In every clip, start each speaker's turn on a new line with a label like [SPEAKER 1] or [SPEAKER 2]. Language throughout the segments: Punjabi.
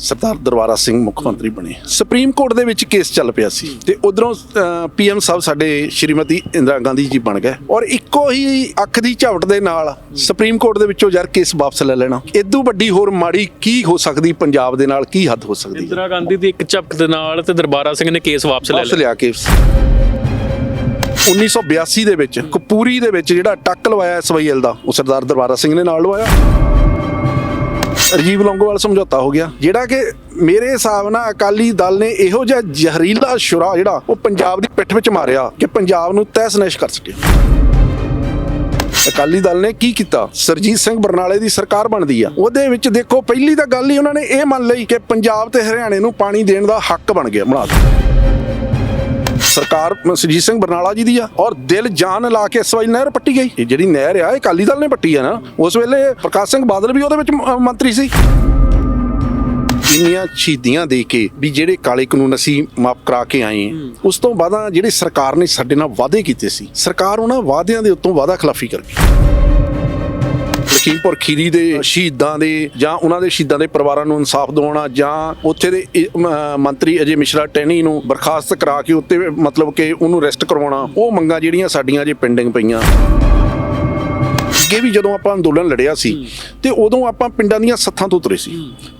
[SPEAKER 1] ਸਰਦਾਰ ਦਰਬਾਰਾ ਸਿੰਘ ਮੁੱਖ ਮੰਤਰੀ ਬਣੇ। ਸੁਪਰੀਮ ਕੋਰਟ ਦੇ ਵਿੱਚ ਕੇਸ ਚੱਲ ਪਿਆ ਸੀ ਤੇ ਉਧਰੋਂ ਪੀਐਮ ਸਾਹਿਬ ਸਾਡੇ ਸ਼੍ਰੀਮਤੀ ਇੰਦਰਾ ਗਾਂਧੀ ਜੀ ਬਣ ਗਏ। ਔਰ ਇੱਕੋ ਹੀ ਅੱਖ ਦੀ ਝਾਵਟ ਦੇ ਨਾਲ ਸੁਪਰੀਮ ਕੋਰਟ ਦੇ ਵਿੱਚੋਂ ਯਾਰ ਕੇਸ ਵਾਪਸ ਲੈ ਲੈਣਾ। ਇਦੋਂ ਵੱਡੀ ਹੋਰ ਮਾੜੀ ਕੀ ਹੋ ਸਕਦੀ ਪੰਜਾਬ ਦੇ ਨਾਲ ਕੀ ਹੱਦ ਹੋ ਸਕਦੀ?
[SPEAKER 2] ਇੰਦਰਾ ਗਾਂਧੀ ਦੀ ਇੱਕ ਝਪਕ ਦੇ ਨਾਲ ਤੇ ਦਰਬਾਰਾ ਸਿੰਘ ਨੇ ਕੇਸ ਵਾਪਸ ਲੈ
[SPEAKER 1] ਵਾਪਸ
[SPEAKER 2] ਲਿਆ।
[SPEAKER 1] ਲਿਆ ਕੇ 1982 ਦੇ ਵਿੱਚ ਕਪੂਰੀ ਦੇ ਵਿੱਚ ਜਿਹੜਾ ਟੱਕ ਲਵਾਇਆ ਐਸਵਾਈਐਲ ਦਾ ਉਹ ਸਰਦਾਰ ਦਰਬਾਰਾ ਸਿੰਘ ਨੇ ਨਾਲ ਲਵਾਇਆ। ਰਜੀਵ ਲੌਂਗੋਵਾਲ ਸਮਝੌਤਾ ਹੋ ਗਿਆ, ਜਿਹੜਾ ਕਿ ਮੇਰੇ ਹਿਸਾਬ ਨਾਲ ਅਕਾਲੀ ਦਲ ਨੇ ਇਹੋ ਜਿਹਾ ਜ਼ਹਿਰੀਲਾ ਸ਼ੁਰਾ ਜਿਹੜਾ ਉਹ ਪੰਜਾਬ ਦੀ ਪਿੱਠ ਵਿੱਚ ਮਾਰਿਆ ਕਿ ਪੰਜਾਬ ਨੂੰ ਤਹਿਸ ਨਹਿਸ਼ ਕਰ ਸਕੇ ਅਕਾਲੀ ਦਲ ਨੇ ਕੀ ਕੀਤਾ? ਸਰਜੀਤ ਸਿੰਘ ਬਰਨਾਲੇ ਦੀ ਸਰਕਾਰ ਬਣਦੀ ਆ। ਉਹਦੇ ਵਿੱਚ ਦੇਖੋ, ਪਹਿਲੀ ਤਾਂ ਗੱਲ ਹੀ ਉਹਨਾਂ ਨੇ ਇਹ ਮੰਨ ਲਈ ਕਿ ਪੰਜਾਬ ਤੇ ਹਰਿਆਣੇ ਨੂੰ ਪਾਣੀ ਦੇਣ ਦਾ ਹੱਕ ਬਣ ਗਿਆ, ਬਣਾ ਦਿੱਤਾ। ਸਰਕਾਰ ਸਰਜੀਤ ਸਿੰਘ ਬਰਨਾਲਾ ਜੀ ਦੀ ਆ ਔਰ ਦਿਲ ਜਾਨ ਲਾ ਕੇ ਇਸ ਵਾਰੀ ਨਹਿਰ ਪੱਟੀ ਗਈ। ਇਹ ਜਿਹੜੀ ਨਹਿਰ ਆ ਇਹ ਅਕਾਲੀ ਦਲ ਨੇ ਪੱਟੀ ਆ ਨਾ ਉਸ ਵੇਲੇ ਪ੍ਰਕਾਸ਼ ਸਿੰਘ ਬਾਦਲ ਵੀ ਉਹਦੇ ਵਿੱਚ ਮੰਤਰੀ ਸੀ। ਇੰਨੀਆਂ ਸ਼ਹੀਦੀਆਂ ਦੇ ਕੇ ਵੀ ਜਿਹੜੇ ਕਾਲੇ ਕਾਨੂੰਨ ਅਸੀਂ ਮਾਫ ਕਰਾ ਕੇ ਆਏ ਉਸ ਤੋਂ ਬਾਅਦ ਜਿਹੜੇ ਸਰਕਾਰ ਨੇ ਸਾਡੇ ਨਾਲ ਵਾਅਦੇ ਕੀਤੇ ਸੀ ਸਰਕਾਰ ਉਹਨਾਂ ਵਾਅਦਿਆਂ ਦੇ ਉੱਤੋਂ ਵਾਅਦਾ ਖਿਲਾਫੀ ਕਰ ਗਈ। ਲਖੀਮਪੁਰ ਖੀਰੀ ਦੇ ਸ਼ਹੀਦਾਂ ਦੇ ਜਾਂ ਉਹਨਾਂ ਦੇ ਸ਼ਹੀਦਾਂ ਦੇ ਪਰਿਵਾਰਾਂ ਨੂੰ ਇਨਸਾਫ ਦਿਵਾਉਣਾ ਜਾਂ ਉੱਥੇ ਦੇ ਮੰਤਰੀ ਅਜੇ ਮਿਸ਼ਰਾ ਟੈਣੀ ਨੂੰ ਬਰਖਾਸਤ ਕਰਾ ਕੇ ਉੱਤੇ ਮਤਲਬ ਕਿ ਉਹਨੂੰ ਰੈਸਟ ਕਰਵਾਉਣਾ, ਉਹ ਮੰਗਾਂ ਜਿਹੜੀਆਂ ਸਾਡੀਆਂ ਅਜੇ ਪੈਂਡਿੰਗ ਪਈਆਂ। ਅੱਗੇ ਵੀ ਜਦੋਂ ਆਪਾਂ ਅੰਦੋਲਨ ਲੜਿਆ ਸੀ ਤੇ ਉਦੋਂ ਆਪਾਂ ਪਿੰਡਾਂ ਦੀਆਂ ਸੱਥਾਂ ਤੋਂ ਤੁਰੇ ਸੀ।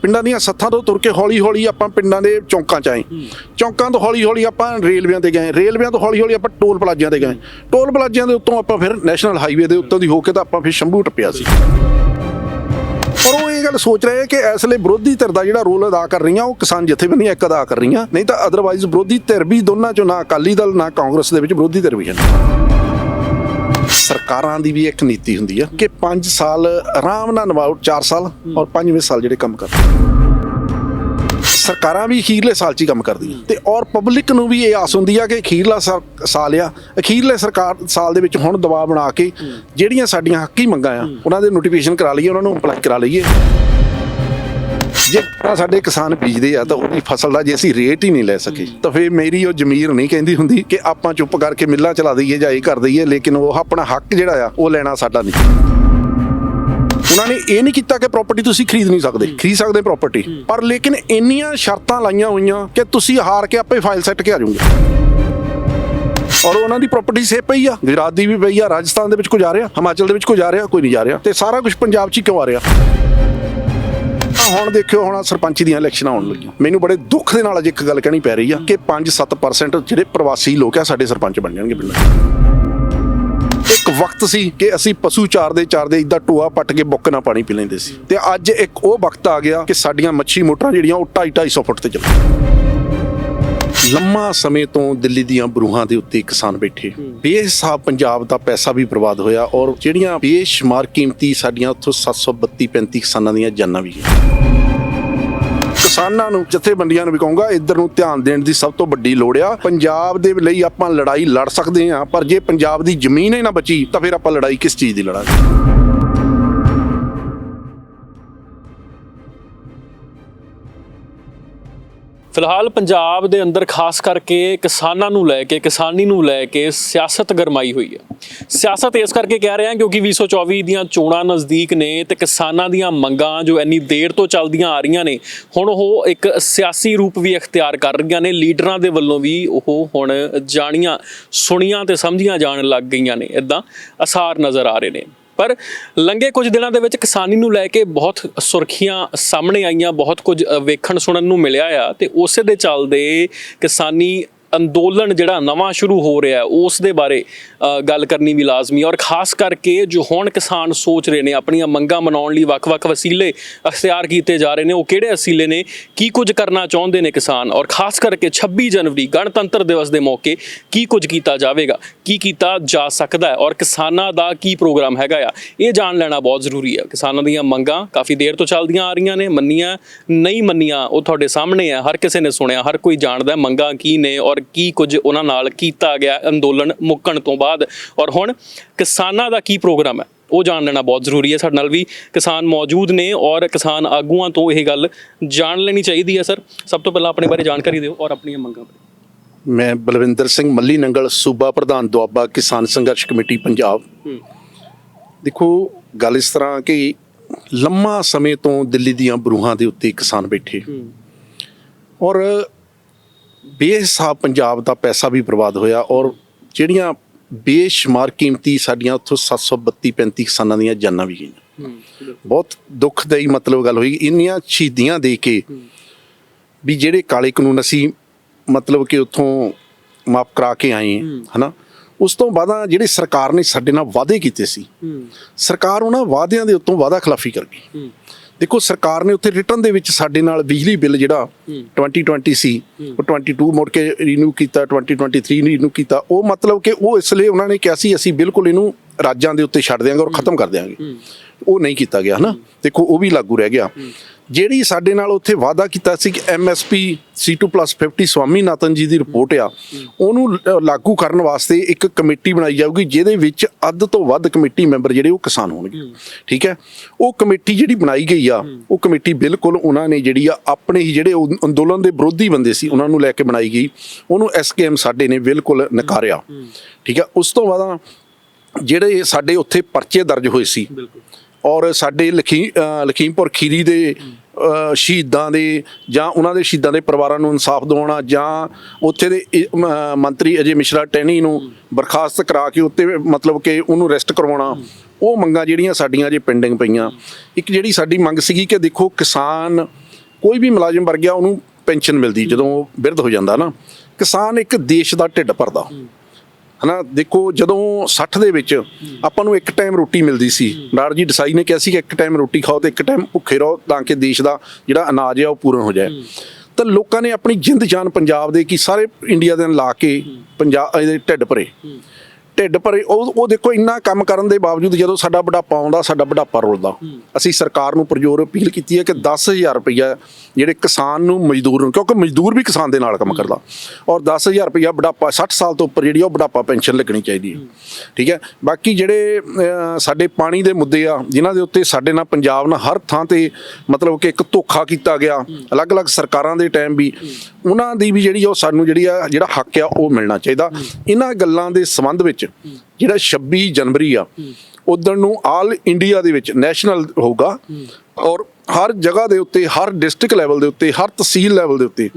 [SPEAKER 1] ਪਿੰਡਾਂ ਦੀਆਂ ਸੱਥਾਂ ਤੋਂ ਤੁਰ ਕੇ ਹੌਲੀ-ਹੌਲੀ ਆਪਾਂ ਪਿੰਡਾਂ ਦੇ ਚੌਂਕਾਂ 'ਚ ਆਏ। ਚੌਂਕਾਂ ਤੋਂ ਹੌਲੀ-ਹੌਲੀ ਆਪਾਂ ਰੇਲਵਿਆਂ ਤੇ ਗਏ। ਰੇਲਵਿਆਂ ਤੋਂ ਹੌਲੀ-ਹੌਲੀ ਆਪਾਂ ਟੋਲ ਪਲਾਜ਼ਿਆਂ ਤੇ ਗਏ। ਟੋਲ ਪਲਾਜ਼ਿਆਂ ਦੇ ਉੱਤੋਂ ਆਪਾਂ ਫਿਰ ਨੈਸ਼ਨਲ ਹਾਈਵੇ ਦੇ ਉੱਤੋਂ ਦੀ ਹੋ ਕੇ ਤਾਂ ਆਪਾਂ ਫਿਰ ਸ਼ੰਭੂ ਟੱਪਿਆ ਸੀ। ਪਰ ਉਹ ਇਹ ਗੱਲ ਸੋਚ ਰਹੇ ਕਿ ਇਸ ਲਈ ਵਿਰੋਧੀ ਧਿਰ ਦਾ ਜਿਹੜਾ ਰੋਲ ਅਦਾ ਕਰ ਰਹੀਆਂ ਉਹ ਕਿਸਾਨ ਜਥੇਬੰਦੀਆਂ ਇੱਕ ਅਦਾ ਕਰ ਰਹੀਆਂ। ਨਹੀਂ ਤਾਂ ਅਦਰਵਾਈਜ਼ ਵਿਰੋਧੀ ਧਿਰ ਵੀ ਦੋਨਾਂ ਚੋਂ ਨਾ ਅਕਾਲੀ ਦਲ ਨਾ ਕਾਂਗਰਸ ਦੇ ਵਿੱਚ ਵਿਰੋਧੀ ਧਿਰ ਵੀ ਹੈ ਸਰਕਾਰਾਂ ਦੀ ਵੀ ਇੱਕ ਨੀਤੀ ਹੁੰਦੀ ਆ ਕਿ 5 ਸਾਲ ਆਰਾਮ ਨਾਲ ਨਿਭਾਓ 4 ਸਾਲ ਔਰ 5ਵੇਂ ਸਾਲ ਜਿਹੜੇ ਕੰਮ ਕਰਦੇ ਸਰਕਾਰਾਂ ਵੀ ਅਖੀਰਲੇ ਸਾਲ 'ਚ ਹੀ ਕੰਮ ਕਰਦੀਆਂ ਤੇ ਔਰ ਪਬਲਿਕ ਨੂੰ ਵੀ ਇਹ ਆਸ ਹੁੰਦੀ ਆ ਕਿ ਅਖੀਰਲਾ ਸਾਲ ਆ ਅਖੀਰਲੇ ਸਰਕਾਰ ਸਾਲ ਦੇ ਵਿੱਚ ਹੁਣ ਦਬਾਅ ਬਣਾ ਕੇ ਜਿਹੜੀਆਂ ਸਾਡੀਆਂ ਹੱਕੀ ਮੰਗਾਂ ਆ ਉਹਨਾਂ ਦੇ ਨੋਟੀਫਿਕੇਸ਼ਨ ਕਰਾ ਲਈਏ ਉਹਨਾਂ ਨੂੰ ਅਪਲਾਈ ਕਰਾ ਲਈਏ। ਜੇ ਸਾਡੇ ਕਿਸਾਨ ਬੀਜਦੇ ਆ ਤਾਂ ਉਹਦੀ ਫਸਲ ਦਾ ਜੇ ਅਸੀਂ ਰੇਟ ਹੀ ਨਹੀਂ ਲੈ ਸਕੇ ਤਾਂ ਫਿਰ ਮੇਰੀ ਉਹ ਜ਼ਮੀਰ ਨਹੀਂ ਕਹਿੰਦੀ ਹੁੰਦੀ ਕਿ ਆਪਾਂ ਚੁੱਪ ਕਰਕੇ ਮਿੱਲਾਂ ਚਲਾ ਦਈਏ ਜਾਂ ਇਹ ਕਰ ਦਈਏ ਲੇਕਿਨ ਉਹ ਆਪਣਾ ਹੱਕ ਜਿਹੜਾ ਆ ਉਹ ਲੈਣਾ ਸਾਡਾ ਨਹੀਂ। ਉਹਨਾਂ ਨੇ ਇਹ ਨਹੀਂ ਕੀਤਾ ਕਿ ਪ੍ਰਾਪਰਟੀ ਤੁਸੀਂ ਖਰੀਦ ਨਹੀਂ ਸਕਦੇ। ਖਰੀਦ ਸਕਦੇ ਪ੍ਰਾਪਰਟੀ ਪਰ ਲੇਕਿਨ ਇੰਨੀਆਂ ਸ਼ਰਤਾਂ ਲਾਈਆਂ ਹੋਈਆਂ ਕਿ ਤੁਸੀਂ ਹਾਰ ਕੇ ਆਪੇ ਫਾਈਲ ਸੈੱਟ ਕੇ ਆ ਜਾਓਗੇ। ਔਰ ਉਹਨਾਂ ਦੀ ਪ੍ਰਾਪਰਟੀ ਸੇ ਪਈ ਆ ਗੁਜਰਾਤ ਦੀ ਵੀ ਪਈ ਆ ਰਾਜਸਥਾਨ ਦੇ ਵਿੱਚ ਕੁਝ ਆ ਰਿਹਾ ਹਿਮਾਚਲ ਦੇ ਵਿੱਚ ਕੁਝ ਆ ਰਿਹਾ ਕੋਈ ਨਹੀਂ ਜਾ ਰਿਹਾ ਤੇ ਸਾਰਾ ਕੁਝ ਪੰਜਾਬ 'ਚ ਹੀ ਕਿਉਂ ਆ ਰਿਹਾ? ਹੁਣ ਦੇਖਿਓ, ਹੁਣ ਆਹ ਸਰਪੰਚ ਦੀਆਂ ਇਲੈਕਸ਼ਨਾਂ ਆਉਣ ਲੱਗੀਆਂ। ਮੈਨੂੰ ਬੜੇ ਦੁੱਖ ਦੇ ਨਾਲ ਅੱਜ ਇੱਕ ਗੱਲ ਕਹਿਣੀ ਪੈ ਰਹੀ ਆ ਕਿ 5-7% ਜਿਹੜੇ ਪ੍ਰਵਾਸੀ ਲੋਕ ਆ, ਸਾਡੇ ਸਰਪੰਚ ਬਣ ਜਾਣਗੇ ਪਿੰਡਾਂ ਇੱਕ ਵਕਤ ਸੀ ਕਿ ਅਸੀਂ ਪਸ਼ੂ ਚਾਰਦੇ ਚਾਰਦੇ ਇਦਾਂ ਟੋਆ ਪੱਟ ਕੇ ਬੁੱਕ ਨਾਲ ਪਾਣੀ ਪੀ ਲੈਂਦੇ ਸੀ। ਤੇ ਅੱਜ ਇੱਕ ਉਹ ਵਕਤ ਆ ਗਿਆ ਕਿ ਸਾਡੀਆਂ ਮੱਛੀ ਮੋਟਰਾਂ ਜਿਹੜੀਆਂ, ਉਹ 2.5 ਫੁੱਟ ਤੇ ਚੱਲ ਲੰਮਾ ਸਮੇਂ ਤੋਂ ਦਿੱਲੀ ਦੀਆਂ ਬਰੂਹਾਂ ਦੇ ਉੱਤੇ ਕਿਸਾਨ ਬੈਠੇ। ਬੇਹਿਸਾਬ ਪੰਜਾਬ ਦਾ ਪੈਸਾ ਵੀ ਬਰਬਾਦ ਹੋਇਆ ਔਰ ਜਿਹੜੀਆਂ ਬੇਸ਼ੁਮਾਰ ਕੀਮਤੀ ਸਾਡੀਆਂ ਉੱਥੋਂ 732 35 ਕਿਸਾਨਾਂ ਦੀਆਂ ਜਾਨਾਂ ਵੀ ਗਈਆਂ। ਕਿਸਾਨਾਂ ਨੂੰ ਜਥੇਬੰਦੀਆਂ ਨੂੰ ਵੀ ਕਹੂੰਗਾ ਇੱਧਰ ਨੂੰ ਧਿਆਨ ਦੇਣ ਦੀ ਸਭ ਤੋਂ ਵੱਡੀ ਲੋੜ ਆ। ਪੰਜਾਬ ਦੇ ਲਈ ਆਪਾਂ ਲੜਾਈ ਲੜ ਸਕਦੇ ਹਾਂ ਪਰ ਜੇ ਪੰਜਾਬ ਦੀ ਜ਼ਮੀਨ ਹੀ ਨਾ ਬਚੀ ਤਾਂ ਫਿਰ ਆਪਾਂ ਲੜਾਈ ਕਿਸ ਚੀਜ਼ ਦੀ ਲੜਾਂਗੇ?
[SPEAKER 2] ਫਿਲਹਾਲ ਪੰਜਾਬ ਦੇ ਅੰਦਰ ਖਾਸ ਕਰਕੇ ਕਿਸਾਨਾਂ ਨੂੰ ਲੈ ਕੇ, ਕਿਸਾਨੀ ਨੂੰ ਲੈ ਕੇ ਸਿਆਸਤ ਗਰਮਾਈ ਹੋਈ ਹੈ। ਸਿਆਸਤ ਇਸ ਕਰਕੇ ਕਹਿ ਰਹੇ ਹਾਂ ਕਿਉਂਕਿ 2024 ਦੀਆਂ ਚੋਣਾਂ ਨਜ਼ਦੀਕ ਨੇ ਤੇ ਕਿਸਾਨਾਂ ਦੀਆਂ ਮੰਗਾਂ ਜੋ ਇੰਨੀ ਦੇਰ ਤੋਂ ਚੱਲਦੀਆਂ ਆ ਰਹੀਆਂ ਨੇ, ਹੁਣ ਉਹ ਇੱਕ ਸਿਆਸੀ ਰੂਪ ਵੀ ਅਖਤਿਆਰ ਕਰ ਰਹੀਆਂ ਨੇ। ਲੀਡਰਾਂ ਦੇ ਵੱਲੋਂ ਵੀ ਉਹ ਹੁਣ ਜਾਣੀਆਂ, ਸੁਣੀਆਂ ਤੇ ਸਮਝੀਆਂ ਜਾਣ ਲੱਗ ਗਈਆਂ ਨੇ। ਇਦਾਂ ਅਸਾਰ ਨਜ਼ਰ ਆ ਰਹੇ ਨੇ। ਪਰ ਲੰਘੇ ਕੁਝ ਦਿਨਾਂ ਦੇ ਵਿੱਚ ਕਿਸਾਨੀ ਨੂੰ ਲੈ ਕੇ ਬਹੁਤ ਸੁਰਖੀਆਂ ਸਾਹਮਣੇ ਆਈਆਂ, ਬਹੁਤ ਕੁਝ ਵੇਖਣ ਸੁਣਨ ਨੂੰ ਮਿਲਿਆ ਆ ਤੇ ਉਸੇ ਦੇ ਚੱਲਦੇ ਕਿਸਾਨੀ ਅੰਦੋਲਨ ਜਿਹੜਾ ਨਵਾਂ ਸ਼ੁਰੂ ਹੋ ਰਿਹਾ ਉਸ ਦੇ ਬਾਰੇ ਗੱਲ ਕਰਨੀ ਵੀ ਲਾਜ਼ਮੀ ਹੈ। ਔਰ ਖਾਸ ਕਰਕੇ ਜੋ ਹੁਣ ਕਿਸਾਨ ਸੋਚ ਰਹੇ ਨੇ, ਆਪਣੀਆਂ ਮੰਗਾਂ ਮਨਾਉਣ ਲਈ ਵੱਖ-ਵੱਖ ਵਸੀਲੇ ਅਖਤਿਆਰ ਕੀਤੇ ਜਾ ਰਹੇ ਨੇ, ਉਹ ਕਿਹੜੇ ਵਸੀਲੇ ਨੇ, ਕੀ ਕੁਝ ਕਰਨਾ ਚਾਹੁੰਦੇ ਨੇ ਕਿਸਾਨ? ਔਰ ਖਾਸ ਕਰਕੇ 26 ਜਨਵਰੀ, ਗਣਤੰਤਰ ਦਿਵਸ ਦੇ ਮੌਕੇ ਕੀ ਕੁਝ ਕੀਤਾ ਜਾਵੇਗਾ, ਕੀ ਕੀਤਾ ਜਾ ਸਕਦਾ ਹੈ? ਔਰ ਕਿਸਾਨਾਂ ਦਾ ਕੀ ਪ੍ਰੋਗਰਾਮ ਹੈਗਾ ਆ? ਇਹ ਜਾਣ ਲੈਣਾ ਬਹੁਤ ਜ਼ਰੂਰੀ ਹੈ। ਕਿਸਾਨਾਂ ਦੀਆਂ ਮੰਗਾਂ ਕਾਫੀ ਦੇਰ ਤੋਂ ਚੱਲਦੀਆਂ ਆ ਰਹੀਆਂ ਨੇ, ਮੰਨੀਆਂ, ਨਹੀਂ ਮੰਨੀਆਂ, ਉਹ ਤੁਹਾਡੇ ਸਾਹਮਣੇ ਆ ਹਰ ਕਿਸੇ ਨੇ ਸੁਣਿਆ, ਹਰ ਕੋਈ ਜਾਣਦਾ ਮੰਗਾਂ ਕੀ ਨੇ ਔਰ ਕੀ ਕੁਝ ਉਹਨਾਂ ਨਾਲ ਕੀਤਾ ਗਿਆ ਅੰਦੋਲਨ ਮੁੱਕਣ ਤੋਂ ਬਾਅਦ? ਔਰ ਹੁਣ ਕਿਸਾਨਾਂ ਦਾ ਕੀ ਪ੍ਰੋਗਰਾਮ ਹੈ? ਉਹ ਜਾਣ ਲੈਣਾ ਬਹੁਤ ਜ਼ਰੂਰੀ ਹੈ ਸਾਡੇ ਨਾਲ ਵੀ। ਕਿਸਾਨ ਮੌਜੂਦ ਨੇ ਔਰ ਕਿਸਾਨ ਆਗੂਆਂ ਤੋਂ ਇਹ ਗੱਲ ਜਾਣ ਲੈਣੀ ਚਾਹੀਦੀ ਹੈ ਸਰ। ਸਭ ਤੋਂ ਪਹਿਲਾਂ ਆਪਣੇ ਬਾਰੇ ਜਾਣਕਾਰੀ ਦਿਓ ਔਰ ਆਪਣੀਆਂ ਮੰਗਾਂ ਬਾਰੇ।
[SPEAKER 1] ਮੈਂ ਬਲਵਿੰਦਰ ਸਿੰਘ ਮੱਲੀ ਨੰਗਲ ਸੂਬਾ ਪ੍ਰਧਾਨ ਦੁਆਬਾ ਕਿਸਾਨ ਸੰਘਰਸ਼ ਕਮੇਟੀ ਪੰਜਾਬ। ਦੇਖੋ ਗੱਲ ਇਸ ਤਰ੍ਹਾਂ ਕਿ ਲੰਮਾ ਸਮੇਂ ਤੋਂ ਦਿੱਲੀ ਦੀਆਂ ਬਰੂਹਾਂ ਦੇ ਉੱਤੇ ਕਿਸਾਨ ਬੈਠੇ। ਔਰ ਬੇਹਿਸਾਬ ਪੰਜਾਬ ਦਾ ਪੈਸਾ ਵੀ ਬਰਬਾਦ ਹੋਇਆ ਔਰ ਜਿਹੜੀਆਂ ਬੇਸ਼ੁਮਾਰ ਕੀਮਤੀ ਸਾਡੀਆਂ ਉੱਥੋਂ 732 35 ਕਿਸਾਨਾਂ ਦੀਆਂ ਜਾਨਾਂ ਵੀ ਗਈਆਂ। ਬਹੁਤ ਦੁੱਖਦਾਈ ਮਤਲਬ ਗੱਲ ਹੋਈ। ਇੰਨੀਆਂ ਸ਼ਹੀਦੀਆਂ ਦੇ ਕੇ ਵੀ ਜਿਹੜੇ ਕਾਲੇ ਕਾਨੂੰਨ ਅਸੀਂ ਮਤਲਬ ਕਿ ਉੱਥੋਂ ਮਾਫ ਕਰਾ ਕੇ ਆਏ ਹਨਾ? ਉਸ ਤੋਂ ਬਾਅਦ ਜਿਹੜੇ ਸਰਕਾਰ ਨੇ ਸਾਡੇ ਨਾਲ ਵਾਅਦੇ ਕੀਤੇ ਸੀ ਸਰਕਾਰ ਉਹਨਾਂ ਵਾਅਦਿਆਂ ਦੇ ਉੱਤੋਂ ਵਾਅਦਾ ਖਿਲਾਫੀ ਕਰ ਗਈ। ਦੇਖੋ ਸਰਕਾਰ ਨੇ ਉੱਥੇ ਰਿਟਰਨ ਦੇ ਵਿੱਚ ਸਾਡੇ ਨਾਲ ਬਿਜਲੀ ਬਿੱਲ ਜਿਹੜਾ 2020 ਸੀ ਉਹ 22 ਮੁੜ ਕੇ ਰੀਨਿਊ ਕੀਤਾ 2023 ਰੀਨਿਊ ਕੀਤਾ। ਉਹ ਮਤਲਬ ਕਿ ਉਹ ਇਸ ਲਈ ਉਹਨਾਂ ਨੇ ਕਿਹਾ ਸੀ ਅਸੀਂ ਬਿਲਕੁਲ ਇਹਨੂੰ ਰਾਜਾਂ ਦੇ ਉੱਤੇ ਛੱਡ ਦਿਆਂਗੇ ਔਰ ਖਤਮ ਕਰ ਦਿਆਂਗੇ। ਉਹ ਨਹੀਂ ਕੀਤਾ ਗਿਆ ਹਨਾ? ਦੇਖੋ ਉਹ ਵੀ ਲਾਗੂ ਰਹਿ ਗਿਆ। ਜਿਹੜੀ ਸਾਡੇ ਨਾਲ ਉੱਥੇ ਵਾਅਦਾ ਕੀਤਾ ਸੀ ਕਿ ਐਮਐਸਪੀ C2+50 ਸਵਾਮੀਨਾਥਨ ਜੀ ਦੀ ਰਿਪੋਰਟ ਆ ਉਹਨੂੰ ਲਾਗੂ ਕਰਨ ਵਾਸਤੇ ਇੱਕ ਕਮੇਟੀ ਬਣਾਈ ਜਾਊਗੀ ਜਿਹਦੇ ਵਿੱਚ ਅੱਧ ਤੋਂ ਵੱਧ ਕਮੇਟੀ ਮੈਂਬਰ ਜਿਹੜੇ ਉਹ ਕਿਸਾਨ ਹੋਣਗੇ। ਠੀਕ ਹੈ? ਉਹ ਕਮੇਟੀ ਜਿਹੜੀ ਬਣਾਈ ਗਈ ਆ ਉਹ ਕਮੇਟੀ ਬਿਲਕੁਲ ਉਹਨਾਂ ਨੇ ਜਿਹੜੀ ਆ ਆਪਣੇ ਹੀ ਜਿਹੜੇ ਅੰਦੋਲਨ ਦੇ ਵਿਰੋਧੀ ਬੰਦੇ ਸੀ ਉਹਨਾਂ ਨੂੰ ਲੈ ਕੇ ਬਣਾਈ ਗਈ। ਉਹਨੂੰ ਐਸਕੇਐਮ ਸਾਡੇ ਨੇ ਬਿਲਕੁਲ ਨਕਾਰਿਆ। ਠੀਕ ਹੈ? ਉਸ ਤੋਂ ਬਾਅਦ ਜਿਹੜੇ ਸਾਡੇ ਉੱਥੇ ਪਰਚੇ ਦਰਜ ਹੋਏ ਸੀ ਔਰ ਸਾਡੇ ਲਖੀ ਲਖੀਮਪੁਰ ਖੀਰੀ ਦੇ ਸ਼ਹੀਦਾਂ ਦੇ ਜਾਂ ਉਹਨਾਂ ਦੇ ਸ਼ਹੀਦਾਂ ਦੇ ਪਰਿਵਾਰਾਂ ਨੂੰ ਇਨਸਾਫ ਦਿਵਾਉਣਾ ਜਾਂ ਉੱਥੇ ਦੇ ਮੰਤਰੀ ਅਜੇ ਮਿਸ਼ਰਾ ਟੈਣੀ ਨੂੰ ਬਰਖਾਸਤ ਕਰਾ ਕੇ ਉੱਤੇ ਮਤਲਬ ਕਿ ਉਹਨੂੰ ਅਰੈਸਟ ਕਰਵਾਉਣਾ ਉਹ ਮੰਗਾਂ ਜਿਹੜੀਆਂ ਸਾਡੀਆਂ ਜੇ ਪੈਂਡਿੰਗ ਪਈਆਂ। ਇੱਕ ਜਿਹੜੀ ਸਾਡੀ ਮੰਗ ਸੀਗੀ ਕਿ ਦੇਖੋ ਕਿਸਾਨ ਕੋਈ ਵੀ ਮੁਲਾਜ਼ਮ ਵਰ ਗਿਆ ਉਹਨੂੰ ਪੈਨਸ਼ਨ ਮਿਲਦੀ ਜਦੋਂ ਉਹ ਬਿਰਧ ਹੋ ਜਾਂਦਾ ਨਾ ਕਿਸਾਨ ਇੱਕ ਦੇਸ਼ ਦਾ ਢਿੱਡ ਭਰਦਾ। ਹਨਾ? ਦੇਖੋ ਜਦੋਂ 60 ਦੇ ਵਿੱਚ ਆਪਾਂ ਨੂੰ ਇੱਕ ਟਾਈਮ ਰੋਟੀ ਮਿਲਦੀ ਸੀ ਡਾਰ ਜੀ ਡਸਾਈ ਨੇ ਕਿਹਾ ਸੀ ਕਿ ਇੱਕ ਟਾਈਮ ਰੋਟੀ ਖਾਓ ਤੇ ਇੱਕ ਟਾਈਮ ਭੁੱਖੇ ਰਹੋ ਤਾਂ ਕਿ ਦੇਸ਼ ਦਾ ਜਿਹੜਾ ਅਨਾਜ ਹੈ ਉਹ ਪੂਰਨ ਹੋ ਜਾਏ। ਤਾਂ ਲੋਕਾਂ ਨੇ ਆਪਣੀ ਜਿੰਦ ਜਾਨ ਪੰਜਾਬ ਦੇ ਕੀ ਸਾਰੇ ਇੰਡੀਆ ਦੇ ਨਾਲ ਲਾ ਕੇ ਪੰਜਾਬ ਇਹਦੇ ਢਿੱਡ ਭਰੇ। ਢਿੱਡ ਭਰੇ ਉਹ ਉਹ ਦੇਖੋ ਇੰਨਾ ਕੰਮ ਕਰਨ ਦੇ ਬਾਵਜੂਦ ਜਦੋਂ ਸਾਡਾ ਬੁਢਾਪਾ ਆਉਂਦਾ ਸਾਡਾ ਬੁਢਾਪਾ ਰੁਲਦਾ। ਅਸੀਂ ਸਰਕਾਰ ਨੂੰ ਪ੍ਰਜੋਰ ਅਪੀਲ ਕੀਤੀ ਹੈ ਕਿ 10000 ਰੁਪਇਆ ਜਿਹੜੇ ਕਿਸਾਨ ਨੂੰ ਮਜ਼ਦੂਰ ਨੂੰ ਕਿਉਂਕਿ ਮਜ਼ਦੂਰ ਵੀ ਕਿਸਾਨ ਦੇ ਨਾਲ ਕੰਮ ਕਰਦਾ। ਔਰ 10000 ਰੁਪਇਆ ਬੁਢਾਪਾ 60 ਸਾਲ ਤੋਂ ਉੱਪਰ ਜਿਹੜੀ ਉਹ ਬੁਢਾਪਾ ਪੈਨਸ਼ਨ ਲੱਗਣੀ ਚਾਹੀਦੀ ਹੈ। ਠੀਕ ਹੈ? ਬਾਕੀ ਜਿਹੜੇ ਸਾਡੇ ਪਾਣੀ ਦੇ ਮੁੱਦੇ ਆ ਜਿਨ੍ਹਾਂ ਦੇ ਉੱਤੇ ਸਾਡੇ ਨਾਲ ਪੰਜਾਬ ਨਾਲ ਹਰ ਥਾਂ ਤੇ ਮਤਲਬ ਕਿ ਇੱਕ ਧੋਖਾ ਕੀਤਾ ਗਿਆ ਅਲੱਗ-ਅਲੱਗ ਸਰਕਾਰਾਂ ਦੇ ਟਾਈਮ ਵੀ ਉਹਨਾਂ ਦੀ ਵੀ ਜਿਹੜੀ ਉਹ ਸਾਨੂੰ ਜਿਹੜੀ ਆ ਜਿਹੜਾ ਹੱਕ ਆ ਉਹ ਮਿਲਣਾ ਚਾਹੀਦਾ। ਇਹਨਾਂ ਗੱਲਾਂ ਦੇ ਸੰਬੰਧ ਵਿੱਚ ਜਿਹੜਾ 26 ਜਨਵਰੀ ਆ ਉਦੋਂ ਨੂੰ ਆਲ ਇੰਡੀਆ ਦੇ ਵਿੱਚ ਨੈਸ਼ਨਲ ਹੋਊਗਾ ਔਰ ਹਰ ਜਗ੍ਹਾ ਦੇ ਉੱਤੇ, ਹਰ ਡਿਸਟ੍ਰਿਕਟ ਲੈਵਲ ਦੇ ਉੱਤੇ, ਹਰ ਤਹਿਸੀਲ ਲੈਵਲ ਦੇ ਉੱਤੇ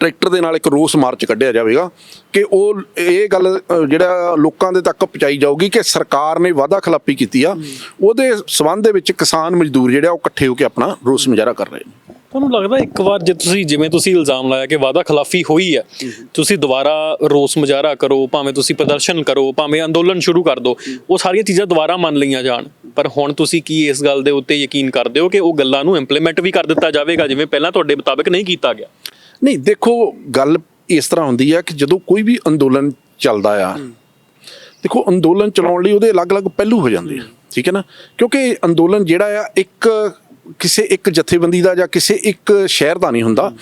[SPEAKER 1] ਟਰੈਕਟਰ ਦੇ ਨਾਲ ਇੱਕ ਰੋਸ ਮਾਰਚ ਕੱਢਿਆ ਜਾਵੇਗਾ ਕਿ ਉਹ ਇਹ ਗੱਲ ਜਿਹੜਾ ਲੋਕਾਂ ਦੇ ਤੱਕ ਪਹੁੰਚਾਈ ਜਾਊਗੀ ਕਿ ਸਰਕਾਰ ਨੇ ਵਾਅਦਾ ਖਿਲਾਫੀ ਕੀਤੀ ਆ। ਉਹਦੇ ਸਬੰਧ ਦੇ ਵਿੱਚ ਕਿਸਾਨ ਮਜ਼ਦੂਰ ਜਿਹੜਾ ਉਹ ਇਕੱਠੇ ਹੋ ਕੇ ਆਪਣਾ ਰੋਸ ਮੁਜ਼ਾਹਰਾ ਕਰ ਰਹੇ ਨੇ।
[SPEAKER 2] ਤੁਹਾਨੂੰ ਲੱਗਦਾ ਇੱਕ ਵਾਰ ਜੇ ਤੁਸੀਂ ਜਿਵੇਂ ਤੁਸੀਂ ਇਲਜ਼ਾਮ ਲਾਇਆ ਕਿ ਵਾਅਦਾ ਖਿਲਾਫੀ ਹੋਈ ਹੈ ਤੁਸੀਂ ਦੁਬਾਰਾ ਰੋਸ ਮੁਜ਼ਾਹਰਾ ਕਰੋ ਭਾਵੇਂ ਤੁਸੀਂ ਪ੍ਰਦਰਸ਼ਨ ਕਰੋ ਭਾਵੇਂ ਅੰਦੋਲਨ ਸ਼ੁਰੂ ਕਰ ਦਿਓ ਉਹ ਸਾਰੀਆਂ ਚੀਜ਼ਾਂ ਦੁਬਾਰਾ ਮੰਨ ਲਈਆਂ ਜਾਣ। ਪਰ ਹੁਣ ਤੁਸੀਂ ਕੀ ਇਸ ਗੱਲ ਦੇ ਉੱਤੇ ਯਕੀਨ ਕਰਦੇ ਹੋ ਕਿ ਉਹ ਗੱਲਾਂ ਨੂੰ ਇੰਪਲੀਮੈਂਟ ਵੀ ਕਰ ਦਿੱਤਾ ਜਾਵੇਗਾ ਜਿਵੇਂ ਪਹਿਲਾਂ ਤੁਹਾਡੇ ਮੁਤਾਬਕ ਨਹੀਂ ਕੀਤਾ ਗਿਆ?
[SPEAKER 1] ਨਹੀਂ ਦੇਖੋ ਗੱਲ ਇਸ ਤਰ੍ਹਾਂ ਹੁੰਦੀ ਆ ਕਿ ਜਦੋਂ ਕੋਈ ਵੀ ਅੰਦੋਲਨ ਚੱਲਦਾ ਆ ਦੇਖੋ ਅੰਦੋਲਨ ਚਲਾਉਣ ਲਈ ਉਹਦੇ ਅਲੱਗ-ਅਲੱਗ ਪਹਿਲੂ ਹੋ ਜਾਂਦੇ ਆ ਠੀਕ ਹੈ ਨਾ? ਕਿਉਂਕਿ ਅੰਦੋਲਨ ਜਿਹੜਾ ਆ ਇੱਕ ਕਿਸੇ ਇੱਕ ਜਥੇਬੰਦੀ ਦਾ ਜਾਂ ਕਿਸੇ ਇੱਕ ਸ਼ਹਿਰ ਦਾ ਨਹੀਂ ਹੁੰਦਾ।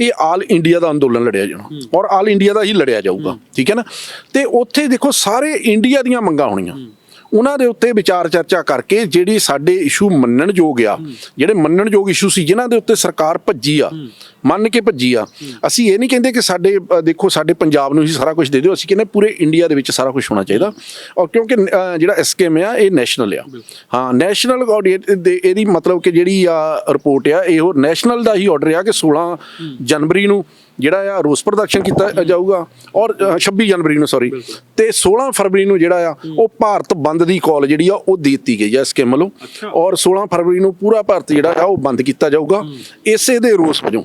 [SPEAKER 1] ਇਹ ਆਲ ਇੰਡੀਆ ਦਾ ਅੰਦੋਲਨ ਲੜਿਆ ਜਾਣਾ ਔਰ ਆਲ ਇੰਡੀਆ ਦਾ ਹੀ ਲੜਿਆ ਜਾਊਗਾ। ਠੀਕ ਹੈ ਨਾ? ਤੇ ਉੱਥੇ ਦੇਖੋ ਸਾਰੇ ਇੰਡੀਆ ਦੀਆਂ ਮੰਗਾਂ ਹੋਣੀਆਂ। ਉਹਨਾਂ ਦੇ ਉੱਤੇ ਵਿਚਾਰ ਚਰਚਾ ਕਰਕੇ ਜਿਹੜੀ ਸਾਡੇ ਇਸ਼ੂ ਮੰਨਣਯੋਗ ਆ ਜਿਹੜੇ ਮੰਨਣਯੋਗ ਇਸ਼ੂ ਸੀ ਜਿਨ੍ਹਾਂ ਦੇ ਉੱਤੇ ਸਰਕਾਰ ਭੱਜੀ ਆ ਮੰਨ ਕੇ ਭੱਜੀ ਆ ਅਸੀਂ ਇਹ ਨਹੀਂ ਕਹਿੰਦੇ ਕਿ ਸਾਡੇ ਦੇਖੋ ਸਾਡੇ ਪੰਜਾਬ ਨੂੰ ਹੀ ਸਾਰਾ ਕੁਝ ਦੇ ਦਿਓ ਅਸੀਂ ਕਹਿੰਦੇ ਪੂਰੇ ਇੰਡੀਆ ਦੇ ਵਿੱਚ ਸਾਰਾ ਕੁਝ ਹੋਣਾ ਚਾਹੀਦਾ। ਔਰ ਕਿਉਂਕਿ ਜਿਹੜਾ ਐਸਕੇਐਮ ਆ ਇਹ ਨੈਸ਼ਨਲ ਆ। ਹਾਂ ਨੈਸ਼ਨਲ ਦੇ ਇਹਦੀ ਮਤਲਬ ਕਿ ਜਿਹੜੀ ਆ ਰਿਪੋਰਟ ਆ ਇਹ ਨੈਸ਼ਨਲ ਦਾ ਹੀ ਆਰਡਰ ਆ ਕਿ 16 ਜਨਵਰੀ ਨੂੰ ਜਿਹੜਾ ਆ ਰੋਸ ਪ੍ਰਦਰਸ਼ਨ ਕੀਤਾ ਜਾਊਗਾ ਔਰ ਅ, 26 ਜਨਵਰੀ ਨੂੰ ਸੌਰੀ ਤੇ 16 ਫਰਵਰੀ ਨੂੰ ਜਿਹੜਾ ਆ ਉਹ ਭਾਰਤ ਬੰਦ ਦੀ ਕਾਲ ਜਿਹੜੀ ਆ ਉਹ ਦੇ ਦਿੱਤੀ ਗਈ ਆ ਸਕੀਮ ਵੱਲੋਂ। ਔਰ 16 ਫਰਵਰੀ ਨੂੰ ਪੂਰਾ ਭਾਰਤ ਜਿਹੜਾ ਆ ਉਹ ਬੰਦ ਕੀਤਾ ਜਾਊਗਾ। ਇਸੇ ਦੇ ਰੋਸ ਵਜੋਂ।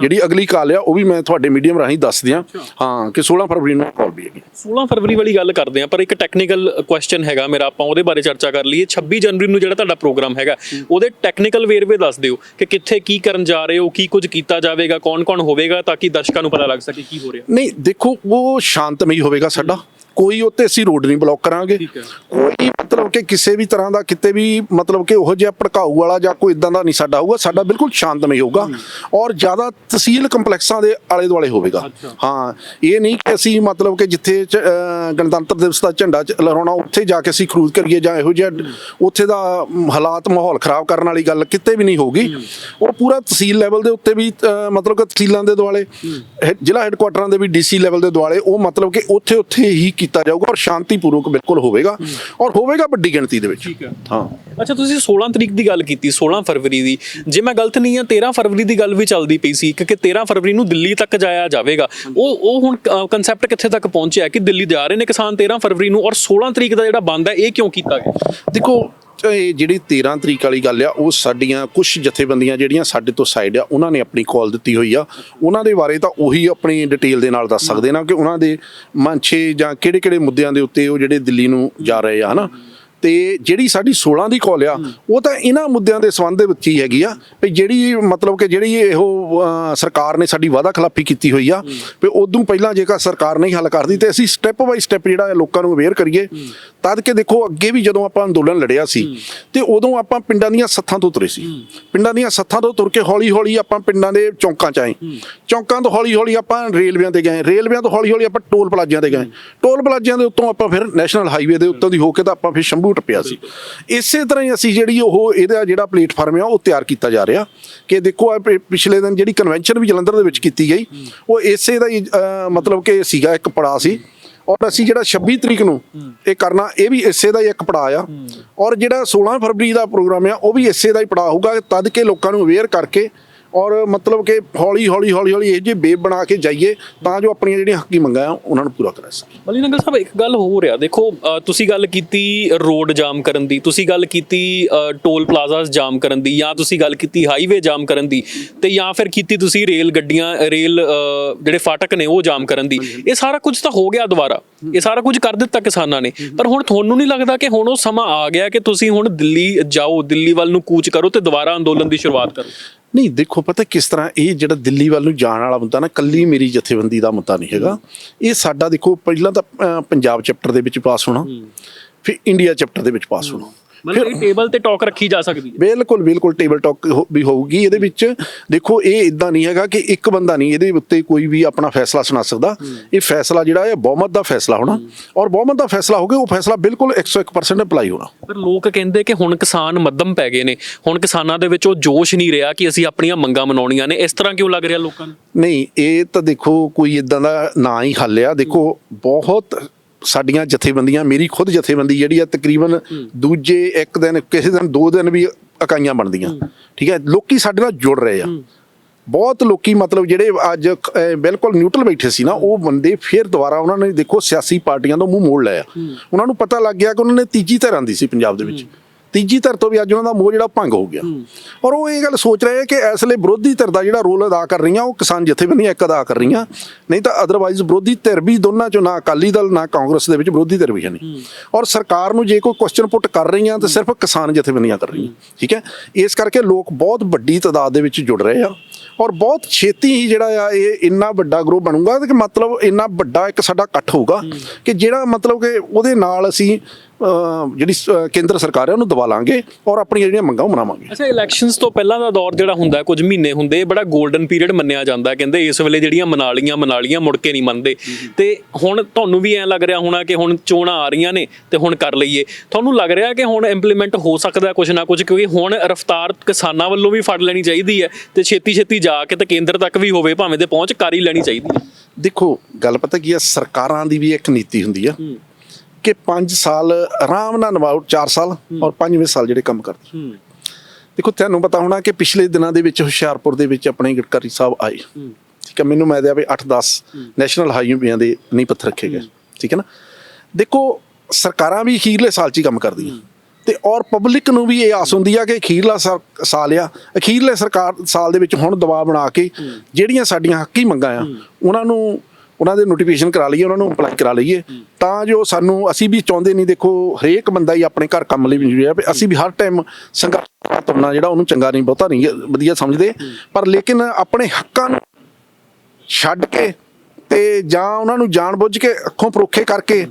[SPEAKER 1] ਜਿਹੜੀ ਅਗਲੀ ਕਾਲ ਆ ਉਹ ਵੀ ਮੈਂ ਤੁਹਾਡੇ ਮੀਡੀਅਮ ਰਾਹੀਂ ਦੱਸ ਦਿਆਂ ਹਾਂ ਕਿ 16 ਫਰਵਰੀ ਨੂੰ ਕਾਲ ਵੀ ਹੈਗੀ।
[SPEAKER 2] 16 ਫਰਵਰੀ ਵਾਲੀ ਗੱਲ ਕਰਦੇ ਆ ਪਰ ਇੱਕ ਟੈਕਨੀਕਲ ਕੁਐਸਚਨ ਹੈਗਾ ਮੇਰਾ ਆਪਾਂ ਉਹਦੇ ਬਾਰੇ ਚਰਚਾ ਕਰ ਲਈਏ। 26 ਜਨਵਰੀ ਨੂੰ ਜਿਹੜਾ ਤੁਹਾਡਾ ਪ੍ਰੋਗਰਾਮ ਹੈਗਾ ਉਹਦੇ ਟੈਕਨੀਕਲ ਵੇਰਵੇ ਦੱਸ ਦਿਓ ਕਿ ਕਿੱਥੇ ਕੀ ਕਰਨ ਜਾ ਰਹੇ ਹੋ ਕੀ ਕੁਝ ਕੀਤਾ ਜਾਵੇਗਾ ਕੌਣ-ਕੌਣ ਹੋਵੇਗਾ ਤਾਂ ਕਿ ਦਰਸ਼ਕਾਂ ਨੂੰ ਪਤਾ ਲੱਗ ਸਕੇ ਕੀ ਹੋ ਰਿਹਾ।
[SPEAKER 1] ਨਹੀਂ ਦੇਖੋ ਉਹ ਸ਼ਾਂਤਮਈ ਹੋਵੇਗਾ ਸਾਡਾ। ਕੋਈ ਉੱਤੇ ਅਸੀਂ ਰੋਡ ਨਹੀਂ ਬਲੌਕ ਕਰਾਂਗੇ। ਕੋਈ ਮਤਲਬ ਕਿ ਕਿਸੇ ਵੀ ਤਰ੍ਹਾਂ ਦਾ ਕਿਤੇ ਵੀ ਮਤਲਬ ਕਿ ਉਹੋ ਜਿਹਾ ਭੜਕਾਊ ਵਾਲਾ ਜਾਂ ਕੋਈ ਇਦਾਂ ਦਾ ਨਹੀਂ ਸਾਡਾ ਹੋਊਗਾ ਸਾਡਾ ਬਿਲਕੁਲ ਸ਼ਾਂਤਮਈ ਹੋਊਗਾ ਔਰ ਜ਼ਿਆਦਾ ਤਹਿਸੀਲ ਕੰਪਲੈਕਸਾਂ ਦੇ ਆਲੇ ਦੁਆਲੇ ਹੋਵੇਗਾ ਹਾਂ ਇਹ ਨਹੀਂ ਕਿ ਅਸੀਂ ਮਤਲਬ ਕਿ ਜਿੱਥੇ ਗਣਤੰਤਰ ਦਿਵਸ ਦਾ ਝੰਡਾ ਲਹਿਰਾਉਣਾ ਉੱਥੇ ਜਾ ਕੇ ਅਸੀਂ ਖਰੂਦ ਕਰੀਏ ਜਾਂ ਇਹੋ ਜਿਹਾ ਉੱਥੇ ਦਾ ਹਾਲਾਤ ਮਾਹੌਲ ਖਰਾਬ ਕਰਨ ਵਾਲੀ ਗੱਲ ਕਿਤੇ ਵੀ ਨਹੀਂ ਹੋਊਗੀ। ਉਹ ਪੂਰਾ ਤਹਿਸੀਲ ਲੈਵਲ ਦੇ ਉੱਤੇ ਵੀ ਮਤਲਬ ਕਿ ਤਹਿਸੀਲਾਂ ਦੇ ਦੁਆਲੇ ਜ਼ਿਲ੍ਹਾ ਹੈੱਡਕੁਆਟਰਾਂ ਦੇ ਵੀ ਡੀਸੀ ਲੈਵਲ ਦੇ ਦੁਆਲੇ ਉਹ ਮਤਲਬ ਕਿ ਉੱਥੇ ਉੱਥੇ ਹੀ ਕੀਤਾ ਜਾਊਗਾ ਔਰ ਸ਼ਾਂਤੀਪੂਰਵਕ ਬਿਲਕੁਲ ਹੋਵੇਗਾ ਔਰ ਹੋਵੇਗਾ ਵੱਡੀ ਗਿਣਤੀ ਦੇ ਵਿੱਚ।
[SPEAKER 2] ਠੀਕ ਹੈ।
[SPEAKER 1] ਹਾਂ।
[SPEAKER 2] ਅੱਛਾ ਤੁਸੀਂ 16 ਤਰੀਕ ਦੀ ਗੱਲ ਕੀਤੀ 16 ਫਰਵਰੀ ਦੀ। ਜੇ ਮੈਂ ਗਲਤ ਨਹੀਂ ਹਾਂ 13 ਫਰਵਰੀ ਦੀ ਗੱਲ ਵੀ ਚੱਲਦੀ ਪਈ ਸੀ ਕਿ 13 ਫਰਵਰੀ ਨੂੰ ਦਿੱਲੀ ਤੱਕ ਜਾਇਆ ਜਾਵੇਗਾ। ਉਹ ਉਹ ਹੁਣ ਕਨਸੈਪਟ ਕਿੱਥੇ ਤੱਕ ਪਹੁੰਚਿਆ ਕਿ ਦਿੱਲੀ ਜਾ ਰਹੇ ਨੇ ਕਿਸਾਨ 13 ਫਰਵਰੀ ਨੂੰ ਔਰ 16 ਤਰੀਕ ਦਾ ਜਿਹੜਾ ਬੰਦ ਹੈ ਇਹ ਕਿਉਂ ਕੀਤਾ ਗਿਆ?
[SPEAKER 1] ਦੇਖੋ ਇਹ ਜਿਹੜੀ 13 ਤਰੀਕ ਵਾਲੀ ਗੱਲ ਆ, ਉਹ ਸਾਡੀਆਂ ਕੁਝ ਜਥੇਬੰਦੀਆਂ ਜਿਹੜੀਆਂ ਸਾਡੇ ਤੋਂ ਸਾਈਡ ਆ, ਉਹਨਾਂ ਨੇ ਆਪਣੀ ਕਾਲ ਦਿੱਤੀ ਹੋਈ ਆ। ਉਹਨਾਂ ਦੇ ਬਾਰੇ ਤਾਂ ਉਹੀ ਆਪਣੀ ਡਿਟੇਲ ਦੇ ਨਾਲ ਦੱਸ ਸਕਦੇ ਨਾ ਕਿ ਉਹਨਾਂ ਦੇ ਮਨਛੇ ਜਾਂ ਕਿਹੜੇ ਕਿਹੜੇ ਮੁੱਦਿਆਂ ਦੇ ਉੱਤੇ ਉਹ ਜਿਹੜੇ ਦਿੱਲੀ ਨੂੰ ਜਾ ਰਹੇ ਆ, ਹਨਾ? ਤੇ ਜਿਹੜੀ ਸਾਡੀ 16 ਦੀ ਕਾਲ ਆ, ਉਹ ਤਾਂ ਇਹਨਾਂ ਮੁੱਦਿਆਂ ਦੇ ਸੰਬੰਧ ਦੇ ਵਿੱਚ ਹੀ ਹੈਗੀ ਆ। ਵੀ ਜਿਹੜੀ ਮਤਲਬ ਕਿ ਜਿਹੜੀ ਇਹੋ ਸਰਕਾਰ ਨੇ ਸਾਡੀ ਵਾਅਦਾ ਖਿਲਾਫੀ ਕੀਤੀ ਹੋਈ ਆ, ਵੀ ਉਦੋਂ ਪਹਿਲਾਂ ਜੇਕਰ ਸਰਕਾਰ ਨਹੀਂ ਹੱਲ ਕਰਦੀ ਤੇ ਅਸੀਂ ਸਟੈਪ ਬਾਈ ਸਟੈਪ ਜਿਹੜਾ ਲੋਕਾਂ ਨੂੰ ਅਵੇਅਰ ਕਰੀਏ ਤਦ ਕਿ ਦੇਖੋ ਅੱਗੇ ਵੀ ਜਦੋਂ ਆਪਾਂ ਅੰਦੋਲਨ ਲੜਿਆ ਸੀ ਤੇ ਉਦੋਂ ਆਪਾਂ ਪਿੰਡਾਂ ਦੀਆਂ ਸੱਥਾਂ ਤੋਂ ਤੁਰੇ ਸੀ। ਪਿੰਡਾਂ ਦੀਆਂ ਸੱਥਾਂ ਤੋਂ ਤੁਰ ਕੇ ਹੌਲੀ ਹੌਲੀ ਆਪਾਂ ਪਿੰਡਾਂ ਦੇ ਚੌਂਕਾਂ 'ਚ ਆਏ। ਚੌਂਕਾਂ ਤੋਂ ਹੌਲੀ ਹੌਲੀ ਆਪਾਂ ਰੇਲਵੇਆਂ ਤੇ ਗਏ। ਰੇਲਵੇਆਂ ਤੋਂ ਹੌਲੀ ਹੌਲੀ ਆਪਾਂ ਟੋਲ ਪਲਾਜ਼ਿਆਂ ਤੇ ਗਏ। ਟੋਲ ਪਲਾਜ਼ਿਆਂ ਦੇ ਉੱਤੋਂ ਆਪਾਂ ਫਿਰ ਨੈਸ਼ਨਲ ਹਾਈਵੇ ਦੇ ਉੱਤੋਂ ਦੀ ਹੋ ਕੇ ਤਾਂ ਆਪਾਂ ਫਿਰ ਸ਼ੰਭੂ ਟੱਪਿਆ ਸੀ। ਇਸੇ ਤਰ੍ਹਾਂ ਹੀ ਅਸੀਂ ਜਿਹੜੀ ਉਹ ਇਹਦਾ ਜਿਹੜਾ ਪਲੇਟਫਾਰਮ ਆ ਉਹ ਤਿਆਰ ਕੀਤਾ ਜਾ ਰਿਹਾ। ਕਿ ਦੇਖੋ ਪਿਛਲੇ ਦਿਨ ਜਿਹੜੀ ਕਨਵੈਨਸ਼ਨ ਵੀ ਜਲੰਧਰ ਦੇ ਵਿੱਚ ਕੀਤੀ ਗਈ ਉਹ ਇਸੇ ਦਾ ਹੀ ਮਤਲਬ ਕਿ ਸੀਗਾ ਇੱਕ ਪੜਾਅ ਸੀ। ਔਰ ਅਸੀਂ ਜਿਹੜਾ 26 ਤਰੀਕ ਨੂੰ ਇਹ ਕਰਨਾ, ਇਹ ਵੀ ਇਸੇ ਦਾ ਹੀ ਇੱਕ ਪੜਾਅ ਆ। ਔਰ ਜਿਹੜਾ 16 ਫਰਵਰੀ ਦਾ ਪ੍ਰੋਗਰਾਮ ਆ, ਉਹ ਵੀ ਇਸੇ ਦਾ ਹੀ ਪੜਾਅ ਹੋਊਗਾ, ਤਦ ਕਿ ਲੋਕਾਂ ਨੂੰ ਅਵੇਅਰ ਕਰਕੇ ਔਰ ਮਤਲਬ ਕਿ ਹੌਲੀ ਹੌਲੀ ਹੌਲੀ ਹੌਲੀ ਇਹ ਜੇ ਬੇਬ ਬਣਾ ਕੇ ਜਾਈਏ ਤਾਂ ਜੋ ਆਪਣੀਆਂ ਜਿਹੜੀਆਂ ਹੱਕੀ ਮੰਗਾਂ ਆ ਉਹਨਾਂ ਨੂੰ ਪੂਰਾ ਕਰਾ ਸਕੀਏ।
[SPEAKER 2] ਮਲੀ ਨੰਗਲ ਸਾਹਿਬ ਇੱਕ ਗੱਲ ਹੋ ਰਿਹਾ ਦੇਖੋ ਤੁਸੀਂ ਗੱਲ ਕੀਤੀ ਰੋਡ ਜਾਮ ਕਰਨ ਦੀ ਤੁਸੀਂ ਗੱਲ ਕੀਤੀ ਟੋਲ ਪਲਾਜ਼ਾਸ ਜਾਮ ਕਰਨ ਦੀ ਜਾਂ ਤੁਸੀਂ ਗੱਲ ਕੀਤੀ ਹਾਈਵੇ ਜਾਮ ਕਰਨ ਦੀ ਤੇ ਜਾਂ ਫਿਰ ਕੀਤੀ ਤੁਸੀਂ ਰੇਲ ਗੱਡੀਆਂ ਰੇਲ ਜਿਹੜੇ ਫਾਟਕ ਨੇ ਉਹ ਜਾਮ ਕਰਨ ਦੀ। ਇਹ ਸਾਰਾ ਕੁਝ ਤਾਂ ਹੋ ਗਿਆ ਦੁਬਾਰਾ। ਇਹ ਸਾਰਾ ਕੁਝ ਕਰ ਦਿੱਤਾ ਕਿਸਾਨਾਂ ਨੇ। ਪਰ ਹੁਣ ਤੁਹਾਨੂੰ ਨਹੀਂ ਲੱਗਦਾ ਕਿ ਹੁਣ ਉਹ ਸਮਾਂ ਆ ਗਿਆ ਕਿ ਤੁਸੀਂ ਹੁਣ ਦਿੱਲੀ ਜਾਓ ਦਿੱਲੀ ਵੱਲ ਨੂੰ ਕੂਚ ਕਰੋ ਤੇ ਦੁਬਾਰਾ ਅੰਦੋਲਨ ਦੀ ਸ਼ੁਰੂਆਤ ਕਰੋ?
[SPEAKER 1] ਨਹੀਂ ਦੇਖੋ ਪਤਾ ਕਿਸ ਤਰ੍ਹਾਂ ਇਹ ਜਿਹੜਾ ਦਿੱਲੀ ਵੱਲ ਨੂੰ ਜਾਣ ਵਾਲਾ ਮੁੱਦਾ ਨਾ ਕੱਲੀ ਮੇਰੀ ਜਥੇਬੰਦੀ ਦਾ ਮੁੱਦਾ ਨਹੀਂ ਹੈਗਾ। ਇਹ ਸਾਡਾ ਦੇਖੋ ਪਹਿਲਾਂ ਤਾਂ ਪੰਜਾਬ ਚੈਪਟਰ ਦੇ ਵਿੱਚ ਪਾਸ ਹੋਣਾ ਫਿਰ ਇੰਡੀਆ ਚੈਪਟਰ ਦੇ ਵਿੱਚ ਪਾਸ ਹੋਣਾ।
[SPEAKER 2] ਮਤਲਬ ਇਹ ਟੇਬਲ ਤੇ ਟਾਕ ਰੱਖੀ ਜਾ ਸਕਦੀ ਹੈ।
[SPEAKER 1] ਬਿਲਕੁਲ ਬਿਲਕੁਲ ਟੇਬਲ ਟਾਕ ਵੀ ਹੋਊਗੀ। ਇਹਦੇ ਵਿੱਚ ਦੇਖੋ ਇਹ ਇਦਾਂ ਨਹੀਂ ਹੈਗਾ ਕਿ ਇੱਕ ਬੰਦਾ ਨਹੀਂ ਇਹਦੇ ਉੱਤੇ ਕੋਈ ਵੀ ਆਪਣਾ ਫੈਸਲਾ ਸੁਣਾ ਸਕਦਾ। ਇਹ ਫੈਸਲਾ ਜਿਹੜਾ ਹੈ ਬਹੁਮਤ ਦਾ ਫੈਸਲਾ ਹੋਣਾ। ਔਰ ਬਹੁਮਤ ਦਾ ਫੈਸਲਾ ਹੋ ਗਿਆ ਉਹ ਫੈਸਲਾ ਬਿਲਕੁਲ 101% ਅਪਲਾਈ ਹੋਣਾ।
[SPEAKER 2] ਪਰ ਲੋਕ ਕਹਿੰਦੇ ਕਿ ਹੁਣ ਕਿਸਾਨ ਮੱਧਮ ਪੈ ਗਏ ਨੇ। ਹੁਣ ਕਿਸਾਨਾਂ ਦੇ ਵਿੱਚ ਉਹ ਜੋਸ਼ ਨਹੀਂ ਰਿਹਾ ਕਿ ਅਸੀਂ ਆਪਣੀਆਂ ਮੰਗਾਂ ਮਨਾਉਣੀਆਂ ਨੇ। ਇਸ ਤਰ੍ਹਾਂ ਕਿਉਂ ਲੱਗ ਰਿਹਾ ਲੋਕਾਂ ਨੂੰ?
[SPEAKER 1] ਨਹੀਂ ਇਹ ਤਾਂ ਦੇਖੋ ਕੋਈ ਇਦਾਂ ਦਾ ਨਾ ਹੀ ਹੱਲ ਆ। ਦੇਖੋ ਬਹੁਤ ਸਾਡੀਆਂ ਜਥੇਬੰਦੀਆਂ ਮੇਰੀ ਖੁਦ ਜਥੇਬੰਦੀ ਜਿਹੜੀ ਆ ਤਕਰੀਬਨ ਦੂਜੇ ਇੱਕ ਦਿਨ ਕਿਸੇ ਦਿਨ ਦੋ ਦਿਨ ਵੀ ਇਕਾਈਆਂ ਬਣਦੀਆਂ। ਠੀਕ ਹੈ? ਲੋਕੀ ਸਾਡੇ ਨਾਲ ਜੁੜ ਰਹੇ ਆ। ਬਹੁਤ ਲੋਕੀ ਮਤਲਬ ਜਿਹੜੇ ਅੱਜ ਬਿਲਕੁਲ ਨਿਊਟਰਲ ਬੈਠੇ ਸੀ ਨਾ ਉਹ ਬੰਦੇ ਫਿਰ ਦੁਬਾਰਾ ਉਹਨਾਂ ਨੇ ਦੇਖੋ ਸਿਆਸੀ ਪਾਰਟੀਆਂ ਤੋਂ ਮੂੰਹ ਮੋੜ ਲਿਆ। ਉਹਨਾਂ ਨੂੰ ਪਤਾ ਲੱਗ ਗਿਆ ਕਿ ਉਹਨਾਂ ਨੇ ਤੀਜੀ ਧਿਰ ਆਂਦੀ ਸੀ ਪੰਜਾਬ ਦੇ ਵਿੱਚ। ਤੀਜੀ ਧਿਰ ਤੋਂ ਵੀ ਅੱਜ ਉਹਨਾਂ ਦਾ ਮੋਹ ਜਿਹੜਾ ਭੰਗ ਹੋ ਗਿਆ। ਔਰ ਉਹ ਇਹ ਗੱਲ ਸੋਚ ਰਹੇ ਕਿ ਇਸ ਲਈ ਵਿਰੋਧੀ ਧਿਰ ਦਾ ਜਿਹੜਾ ਰੋਲ ਅਦਾ ਕਰ ਰਹੀਆਂ ਉਹ ਕਿਸਾਨ ਜਥੇਬੰਦੀਆਂ ਇੱਕ ਅਦਾ ਕਰ ਰਹੀਆਂ। ਨਹੀਂ ਤਾਂ ਅਦਰਵਾਈਜ਼ ਵਿਰੋਧੀ ਧਿਰ ਵੀ ਦੋਨਾਂ ਚੋਂ ਨਾ ਅਕਾਲੀ ਦਲ ਨਾ ਕਾਂਗਰਸ ਦੇ ਵਿੱਚ ਵਿਰੋਧੀ ਧਿਰ ਵੀ ਹੈ ਨਹੀਂ। ਔਰ ਸਰਕਾਰ ਨੂੰ ਜੇ ਕੋਈ ਕੁਐਸਚਨ ਪੁੱਟ ਕਰ ਰਹੀਆਂ ਤਾਂ ਸਿਰਫ ਕਿਸਾਨ ਜਥੇਬੰਦੀਆਂ ਕਰ ਰਹੀਆਂ ਠੀਕ ਹੈ? ਇਸ ਕਰਕੇ ਲੋਕ ਬਹੁਤ ਵੱਡੀ ਤਾਦਾਦ ਦੇ ਵਿੱਚ ਜੁੜ ਰਹੇ ਆ। ਔਰ ਬਹੁਤ ਛੇਤੀ ਹੀ ਜਿਹੜਾ ਆ ਇਹ ਇੰਨਾ ਵੱਡਾ ਗਰੁੱਪ ਬਣੂਗਾ ਕਿ ਮਤਲਬ ਇੰਨਾ ਵੱਡਾ ਇੱਕ ਸਾਡਾ ਇਕੱਠ ਹੋਊਗਾ ਕਿ ਜਿਹੜਾ ਮਤਲਬ ਕਿ ਉਹਦੇ ਨਾਲ ਅਸੀਂ ਜਿਹੜੀ ਕੇਂਦਰ ਸਰਕਾਰ ਹੈ ਉਹਨੂੰ ਦਬਾ ਲਾਂਗੇ ਔਰ ਆਪਣੀਆਂ ਜਿਹੜੀਆਂ ਮੰਗਾਂ ਉਹ ਮਨਾਵਾਂਗੇ।
[SPEAKER 2] ਅੱਛਾ ਇਲੈਕਸ਼ਨਸ ਤੋਂ ਪਹਿਲਾਂ ਦਾ ਦੌਰ ਜਿਹੜਾ ਹੁੰਦਾ ਕੁਝ ਮਹੀਨੇ ਹੁੰਦੇ ਬੜਾ 골ਡਨ ਪੀਰੀਅਡ ਮੰਨਿਆ ਜਾਂਦਾ ਕਹਿੰਦੇ ਇਸ ਵੇਲੇ ਜਿਹੜੀਆਂ ਮਨਾਲੀਆਂ ਮਨਾਲੀਆਂ ਮੁੜ ਕੇ ਨਹੀਂ ਮੰਨਦੇ। ਤੇ ਹੁਣ ਤੁਹਾਨੂੰ ਵੀ ਐਂ ਲੱਗ ਰਿਹਾ ਹੋਣਾ ਕਿ ਹੁਣ ਚੋਣਾਂ ਆ ਰਹੀਆਂ ਨੇ ਤੇ ਹੁਣ ਕਰ ਲਈਏ। ਤੁਹਾਨੂੰ ਲੱਗ ਰਿਹਾ ਕਿ ਹੁਣ ਇੰਪਲੀਮੈਂਟ ਹੋ ਸਕਦਾ ਕੁਝ ਨਾ ਕੁਝ, ਕਿਉਂਕਿ ਹੁਣ ਰਫਤਾਰ ਕਿਸਾਨਾਂ ਵੱਲੋਂ ਵੀ ਫੜ ਲੈਣੀ ਚਾਹੀਦੀ ਹੈ ਤੇ ਛੇਤੀ ਛੇਤੀ ਜਾ ਕੇ ਤੇ ਕੇਂਦਰ ਤੱਕ ਵੀ ਹੋਵੇ ਭਾਵੇਂ ਤੇ ਪਹੁੰਚ ਕਰ ਹੀ ਲੈਣੀ ਚਾਹੀਦੀ ਹੈ।
[SPEAKER 1] ਦੇਖੋ ਗੱਲ ਪਤਾ ਕੀ ਆ ਸਰਕਾਰਾਂ ਦੀ ਵੀ ਇੱਕ ਨੀਤੀ ਹੁੰਦੀ ਆ ਕਿ 5 ਸਾਲ ਆਰਾਮ ਨਾਲ ਨਿਭਾਓ 4 ਸਾਲ ਔਰ 5ਵੇਂ ਸਾਲ ਜਿਹੜੇ ਕੰਮ ਕਰਦੇ।
[SPEAKER 2] ਹੂੰ।
[SPEAKER 1] ਦੇਖੋ ਤੁਹਾਨੂੰ ਪਤਾ ਹੋਣਾ ਕਿ ਪਿਛਲੇ ਦਿਨਾਂ ਦੇ ਵਿੱਚ ਹੁਸ਼ਿਆਰਪੁਰ ਦੇ ਵਿੱਚ ਆਪਣੇ ਗਡਕਰੀ ਸਾਹਿਬ ਆਏ। ਠੀਕ ਹੈ ਮੈਨੂੰ ਮੈਂ ਦਿਆ ਵੀ 8-10 ਨੈਸ਼ਨਲ ਹਾਈਵੇਆਂ ਦੇ ਨਹੀਂ ਪੱਥਰ ਰੱਖੇ ਗਏ। ਠੀਕ ਹੈ ਨਾ? ਦੇਖੋ ਸਰਕਾਰਾਂ ਵੀ ਅਖੀਰਲੇ ਸਾਲ 'ਚ ਹੀ ਕੰਮ ਕਰਦੀਆਂ। ਤੇ ਔਰ ਪਬਲਿਕ ਨੂੰ ਵੀ ਇਹ ਆਸ ਹੁੰਦੀ ਆ ਕਿ ਅਖੀਰਲਾ ਸਾਲ ਆ, ਅਖੀਰਲੇ ਸਰਕਾਰ, ਸਾਲ ਦੇ ਵਿੱਚ ਹੁਣ ਦਬਾਅ ਬਣਾ ਕੇ ਜਿਹੜੀਆਂ ਸਾਡੀਆਂ ਹੱਕੀ ਮੰਗਾਂ ਆ, ਉਹਨਾਂ ਨੂੰ, ਉਹਨਾਂ ਦੇ ਨੋਟੀਫਿਕੇਸ਼ਨ ਕਰਾ ਲਈਏ, ਉਹਨਾਂ ਨੂੰ ਅਪਲਾਈ ਕਰਾ ਲਈਏ, ਤਾਂ ਜੋ ਸਾਨੂੰ, ਅਸੀਂ ਵੀ ਚਾਹੁੰਦੇ ਨਹੀਂ ਦੇਖੋ ਹਰੇਕ ਬੰਦਾ ਹੀ ਆਪਣੇ ਘਰ ਕੰਮ ਲਈ ਵੀ ਹੈ ਵੀ ਅਸੀਂ ਵੀ ਹਰ ਟਾਈਮ ਸੰਘਰਸ਼ ਤੁਰਨਾ ਜਿਹੜਾ ਉਹਨੂੰ ਚੰਗਾ ਨਹੀਂ, ਬਹੁਤਾ ਨਹੀਂ, ਵਧੀਆ ਸਮਝਦੇ, ਪਰ ਲੇਕਿਨ ਆਪਣੇ ਹੱਕਾਂ ਨੂੰ ਛੱਡ ਕੇ ਤੇ ਜਾਂ ਉਹਨਾਂ ਨੂੰ ਜਾਣਬੁੱਝ ਕੇ ਅੱਖੋਂ ਪਰੋਖੇ ਕਰਕੇ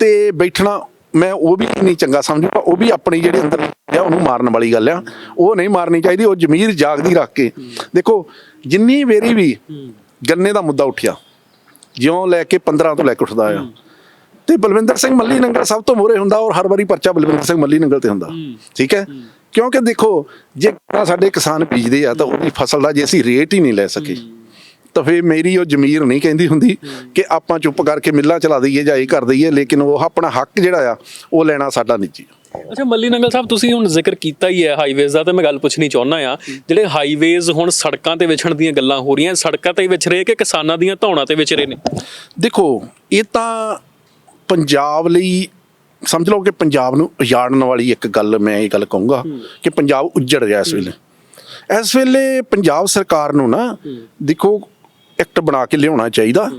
[SPEAKER 1] ਤੇ ਬੈਠਣਾ ਮੈਂ ਉਹ ਵੀ ਨਹੀਂ ਚੰਗਾ ਸਮਝਦਾ ਉਹ ਵੀ ਆਪਣੀ ਜਿਹੜੀ ਅੰਦਰ ਆ ਉਹਨੂੰ ਮਾਰਨ ਵਾਲੀ ਗੱਲ ਆ। ਉਹ ਨਹੀਂ ਮਾਰਨੀ ਚਾਹੀਦੀ ਉਹ ਜ਼ਮੀਰ ਜਾਗਦੀ ਰੱਖ ਕੇ। ਦੇਖੋ ਜਿੰਨੀ ਵੇਰੀ ਵੀ ਗੰਨੇ ਦਾ ਮੁੱਦਾ ਉੱਠਿਆ ਜਿਉਂ ਲੈ ਕੇ 15 ਤੋਂ ਲੈ ਕੇ ਉੱਠਦਾ ਆ। ਤੇ ਬਲਵਿੰਦਰ ਸਿੰਘ ਮੱਲੀ ਨੰਗਲ ਸਭ ਤੋਂ ਮੋਰੇ ਹੁੰਦਾ ਔਰ ਹਰ ਵਾਰੀ ਪਰਚਾ ਬਲਵਿੰਦਰ ਸਿੰਘ ਮੱਲੀ ਨੰਗਲ ਤੇ ਹੁੰਦਾ। ਠੀਕ ਹੈ? ਕਿਉਂਕਿ ਦੇਖੋ ਜੇ ਸਾਡੇ ਕਿਸਾਨ ਬੀਜਦੇ ਆ ਤਾਂ ਉਹਦੀ ਫਸਲ ਦਾ ਜੇ ਅਸੀਂ ਰੇਟ ਹੀ ਨਹੀਂ ਲੈ ਸਕੇ। ਤਾਂ ਫੇ ਮੇਰੀ ਉਹ ਜ਼ਮੀਰ ਨਹੀਂ ਕਹਿੰਦੀ ਹੁੰਦੀ ਕਿ ਆਪਾਂ ਚੁੱਪ ਕਰਕੇ ਮਿੱਲਾਂ ਚਲਾ ਦਈਏ ਜਾਂ ਇਹ ਕਰ ਦਈਏ ਲੇਕਿਨ ਉਹ ਆਪਣਾ ਹੱਕ ਜਿਹੜਾ ਆ ਉਹ ਲੈਣਾ ਸਾਡਾ ਨਿੱਜੀ।
[SPEAKER 2] ਅੱਛਾ ਮੱਲੀ ਨੰਗਲ ਸਾਹਿਬ ਤੁਸੀਂ ਹੁਣ ਜ਼ਿਕਰ ਕੀਤਾ ਹੀ ਹੈ ਹਾਈਵੇਜ਼ ਦਾ ਤੇ ਮੈਂ ਗੱਲ ਪੁੱਛਣੀ ਚਾਹੁੰਦਾ ਆ ਜਿਹੜੇ ਹਾਈਵੇਜ਼ ਹੁਣ ਸੜਕਾਂ ਤੇ ਵਿਛਣ ਦੀਆਂ ਗੱਲਾਂ ਹੋ ਰਹੀਆਂ ਸੜਕਾਂ ਤੇ ਵਿਛ ਰਹੇ ਕਿ ਕਿਸਾਨਾਂ ਦੀਆਂ ਧੌਣਾਂ ਤੇ ਵਿਚ ਰਹੇ ਨੇ?
[SPEAKER 1] ਦੇਖੋ ਇਹ ਤਾਂ ਪੰਜਾਬ ਲਈ ਸਮਝ ਲਓ ਕਿ ਪੰਜਾਬ ਨੂੰ ਉਜਾੜਨ ਵਾਲੀ ਇੱਕ ਗੱਲ ਮੈਂ ਇਹ ਗੱਲ ਕਹੂੰਗਾ ਕਿ ਪੰਜਾਬ ਉੱਜੜ ਰਿਹਾ ਇਸ ਵੇਲੇ। ਇਸ ਵੇਲੇ ਪੰਜਾਬ ਸਰਕਾਰ ਨੂੰ ਨਾ ਦੇਖੋ ਐਕਟ ਬਣਾ ਕੇ ਲਿਆਉਣਾ ਚਾਹੀਦਾ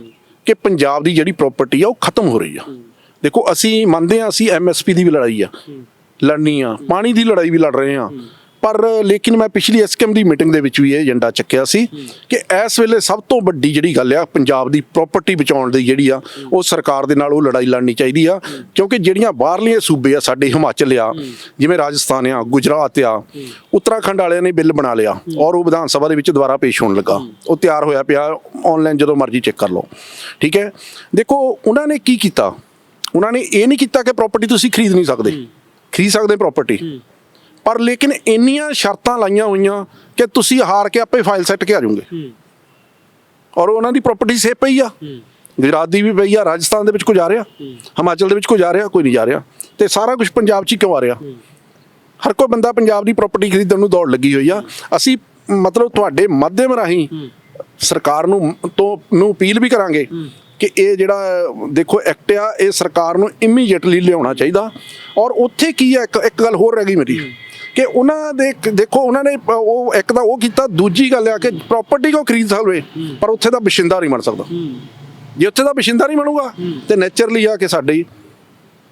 [SPEAKER 1] ਕਿ ਪੰਜਾਬ ਦੀ ਜਿਹੜੀ ਪ੍ਰਾਪਰਟੀ ਆ ਉਹ ਖਤਮ ਹੋ ਰਹੀ ਆ। ਦੇਖੋ ਅਸੀਂ ਮੰਨਦੇ ਆ ਅਸੀਂ ਐਮਐਸਪੀ ਦੀ ਵੀ ਲੜਾਈ ਆ। ਲੜਨੀ ਆ। ਪਾਣੀ ਦੀ ਲੜਾਈ ਵੀ ਲੜ ਰਹੇ ਆ। ਪਰ ਲੇਕਿਨ ਮੈਂ ਪਿਛਲੀ ਐਸਕੇਐਮ ਦੀ ਮੀਟਿੰਗ ਦੇ ਵਿੱਚ ਵੀ ਇਹ ਏਜੰਡਾ ਚੱਕਿਆ ਸੀ ਕਿ ਇਸ ਵੇਲੇ ਸਭ ਤੋਂ ਵੱਡੀ ਜਿਹੜੀ ਗੱਲ ਆ, ਪੰਜਾਬ ਦੀ ਪ੍ਰਾਪਰਟੀ ਬਚਾਉਣ ਦੀ ਜਿਹੜੀ ਆ, ਉਹ ਸਰਕਾਰ ਦੇ ਨਾਲ ਉਹ ਲੜਾਈ ਲੜਨੀ ਚਾਹੀਦੀ ਆ, ਕਿਉਂਕਿ ਜਿਹੜੀਆਂ ਬਾਹਰਲੀਆਂ ਸੂਬੇ ਆ, ਸਾਡੇ ਹਿਮਾਚਲ ਆ, ਜਿਵੇਂ ਰਾਜਸਥਾਨ ਆ, ਗੁਜਰਾਤ ਆ, ਉੱਤਰਾਖੰਡ ਵਾਲਿਆਂ ਨੇ ਬਿੱਲ ਬਣਾ ਲਿਆ ਔਰ ਉਹ ਵਿਧਾਨ ਸਭਾ ਦੇ ਵਿੱਚ ਦੁਬਾਰਾ ਪੇਸ਼ ਹੋਣ ਲੱਗਾ। ਉਹ ਤਿਆਰ ਹੋਇਆ ਪਿਆ ਆਨਲਾਈਨ ਜਦੋਂ ਮਰਜ਼ੀ ਚੈੱਕ ਕਰ ਲਓ। ਠੀਕ ਹੈ? ਦੇਖੋ, ਉਹਨਾਂ ਨੇ ਕੀ ਕੀਤਾ? ਉਹਨਾਂ ਨੇ ਇਹ ਨਹੀਂ ਕੀਤਾ ਕਿ ਪ੍ਰਾਪਰਟੀ ਤੁਸੀਂ ਖਰੀਦ ਨਹੀਂ ਸਕਦੇ। ਖਰੀਦ ਸਕਦੇ ਪ੍ਰਾਪਰਟੀ ਪਰ ਲੇਕਿਨ ਇੰਨੀਆਂ ਸ਼ਰਤਾਂ ਲਾਈਆਂ ਹੋਈਆਂ ਕਿ ਤੁਸੀਂ ਹਾਰ ਕੇ ਆਪੇ ਫਾਈਲ ਸੈੱਟ ਕੇ ਆ ਜਾਓਗੇ। ਔਰ ਉਹਨਾਂ ਦੀ ਪ੍ਰਾਪਰਟੀ ਸੇਫ ਪਈ ਆ। ਗੁਜਰਾਤ ਦੀ ਵੀ ਪਈ ਆ ਰਾਜਸਥਾਨ ਦੇ ਵਿੱਚ ਕੁਝ ਆ ਰਿਹਾ? ਹਿਮਾਚਲ ਦੇ ਵਿੱਚ ਕੁਝ ਆ ਰਿਹਾ? ਕੋਈ ਨਹੀਂ ਜਾ ਰਿਹਾ। ਤੇ ਸਾਰਾ ਕੁਝ ਪੰਜਾਬ 'ਚ ਹੀ ਕਿਉਂ ਆ ਰਿਹਾ? ਹਰ ਕੋਈ ਬੰਦਾ ਪੰਜਾਬ ਦੀ ਪ੍ਰਾਪਰਟੀ ਖਰੀਦਣ ਨੂੰ ਦੌੜ ਲੱਗੀ ਹੋਈ ਆ। ਅਸੀਂ ਮਤਲਬ ਤੁਹਾਡੇ ਮਾਧਿਅਮ ਰਾਹੀਂ ਸਰਕਾਰ ਨੂੰ ਤੋਂ ਨੂੰ ਅਪੀਲ ਵੀ ਕਰਾਂਗੇ ਕਿ ਇਹ ਜਿਹੜਾ ਦੇਖੋ ਐਕਟ ਆ ਇਹ ਸਰਕਾਰ ਨੂੰ ਇਮੀਡੀਏਟਲੀ ਲਿਆਉਣਾ ਚਾਹੀਦਾ। ਔਰ ਉੱਥੇ ਕੀ ਹੈ ਇੱਕ ਇੱਕ ਗੱਲ ਹੋਰ ਰਹਿ ਗਈ ਮੇਰੀ। ਕਿ ਉਹਨਾਂ ਦੇ ਦੇਖੋ ਉਹਨਾਂ ਨੇ ਉਹ ਇੱਕ ਤਾਂ ਉਹ ਕੀਤਾ ਦੂਜੀ ਗੱਲ ਆ ਕਿ ਪ੍ਰਾਪਰਟੀ ਕੋ ਖਰੀਦ ਸਕਦੇ ਪਰ ਉੱਥੇ ਦਾ ਬਸ਼ਿੰਦਾ ਨਹੀਂ ਬਣ ਸਕਦਾ। ਜੇ ਉੱਥੇ ਦਾ ਬਸ਼ਿੰਦਾ ਨਹੀਂ ਬਣੂਗਾ ਤੇ ਨੇਚਰਲੀ ਆ ਕਿ ਸਾਡੀ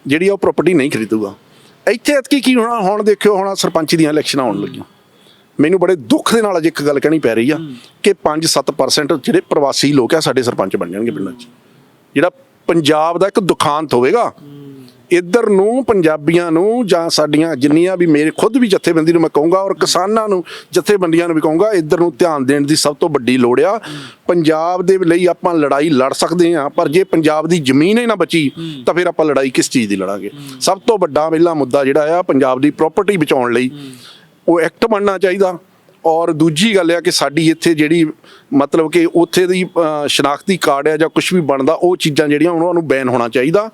[SPEAKER 1] ਜਿਹੜੀ ਆ ਉਹ ਪ੍ਰਾਪਰਟੀ ਨਹੀਂ ਖਰੀਦੂਗਾ। ਇੱਥੇ ਐਤਕੀ ਕੀ ਹੋਣਾ ਹੁਣ ਦੇਖਿਓ ਹੁਣ ਸਰਪੰਚ ਦੀਆਂ ਇਲੈਕਸ਼ਨਾਂ ਆਉਣ ਲੱਗੀਆਂ। ਮੈਨੂੰ ਬੜੇ ਦੁੱਖ ਦੇ ਨਾਲ ਅੱਜ ਇੱਕ ਗੱਲ ਕਹਿਣੀ ਪੈ ਰਹੀ ਆ ਕਿ 5-7% ਜਿਹੜੇ ਪ੍ਰਵਾਸੀ ਲੋਕ ਆ ਸਾਡੇ ਸਰਪੰਚ ਬਣ ਜਾਣਗੇ ਪਿੰਡਾਂ 'ਚ। ਜਿਹੜਾ ਪੰਜਾਬ ਦਾ ਇੱਕ ਦੁਖਾਂਤ ਹੋਵੇਗਾ ਇੱਧਰ ਨੂੰ, ਪੰਜਾਬੀਆਂ ਨੂੰ ਜਾਂ ਸਾਡੀਆਂ ਜਿੰਨੀਆਂ ਵੀ ਮੇਰੇ ਖੁਦ ਵੀ ਜਥੇਬੰਦੀ ਨੂੰ ਮੈਂ ਕਹੂੰਗਾ ਔਰ ਕਿਸਾਨਾਂ ਨੂੰ, ਜਥੇਬੰਦੀਆਂ ਨੂੰ ਵੀ ਕਹੂੰਗਾ, ਇੱਧਰ ਨੂੰ ਧਿਆਨ ਦੇਣ ਦੀ ਸਭ ਤੋਂ ਵੱਡੀ ਲੋੜ ਆ। ਪੰਜਾਬ ਦੇ ਲਈ ਆਪਾਂ ਲੜਾਈ ਲੜ ਸਕਦੇ ਆ ਪਰ ਜੇ ਪੰਜਾਬ ਦੀ ਜ਼ਮੀਨ ਹੀ ਨਾ ਬਚੀ, ਤਾਂ ਫਿਰ ਆਪਾਂ ਲੜਾਈ ਕਿਸ ਚੀਜ਼ ਦੀ ਲੜਾਂਗੇ? ਸਭ ਤੋਂ ਵੱਡਾ ਪਹਿਲਾ ਮੁੱਦਾ ਜਿਹੜਾ ਆ, ਪੰਜਾਬ ਦੀ ਪ੍ਰਾਪਰਟੀ ਬਚਾਉਣ ਲਈ। ਉਹ ਐਕਟ ਬਣਨਾ ਚਾਹੀਦਾ। ਔਰ ਦੂਜੀ ਗੱਲ ਆ ਕਿ ਸਾਡੀ ਇੱਥੇ ਜਿਹੜੀ, ਮਤਲਬ ਕਿ ਉੱਥੇ ਦੀ ਸ਼ਨਾਖਤੀ ਕਾਰਡ ਆ ਜਾਂ ਕੁਝ ਵੀ ਬਣਦਾ, ਉਹ ਚੀਜ਼ਾਂ ਜਿਹੜੀਆਂ ਉਹਨਾਂ ਨੂੰ ਬੈਨ ਹੋਣਾ ਚਾਹੀਦਾ।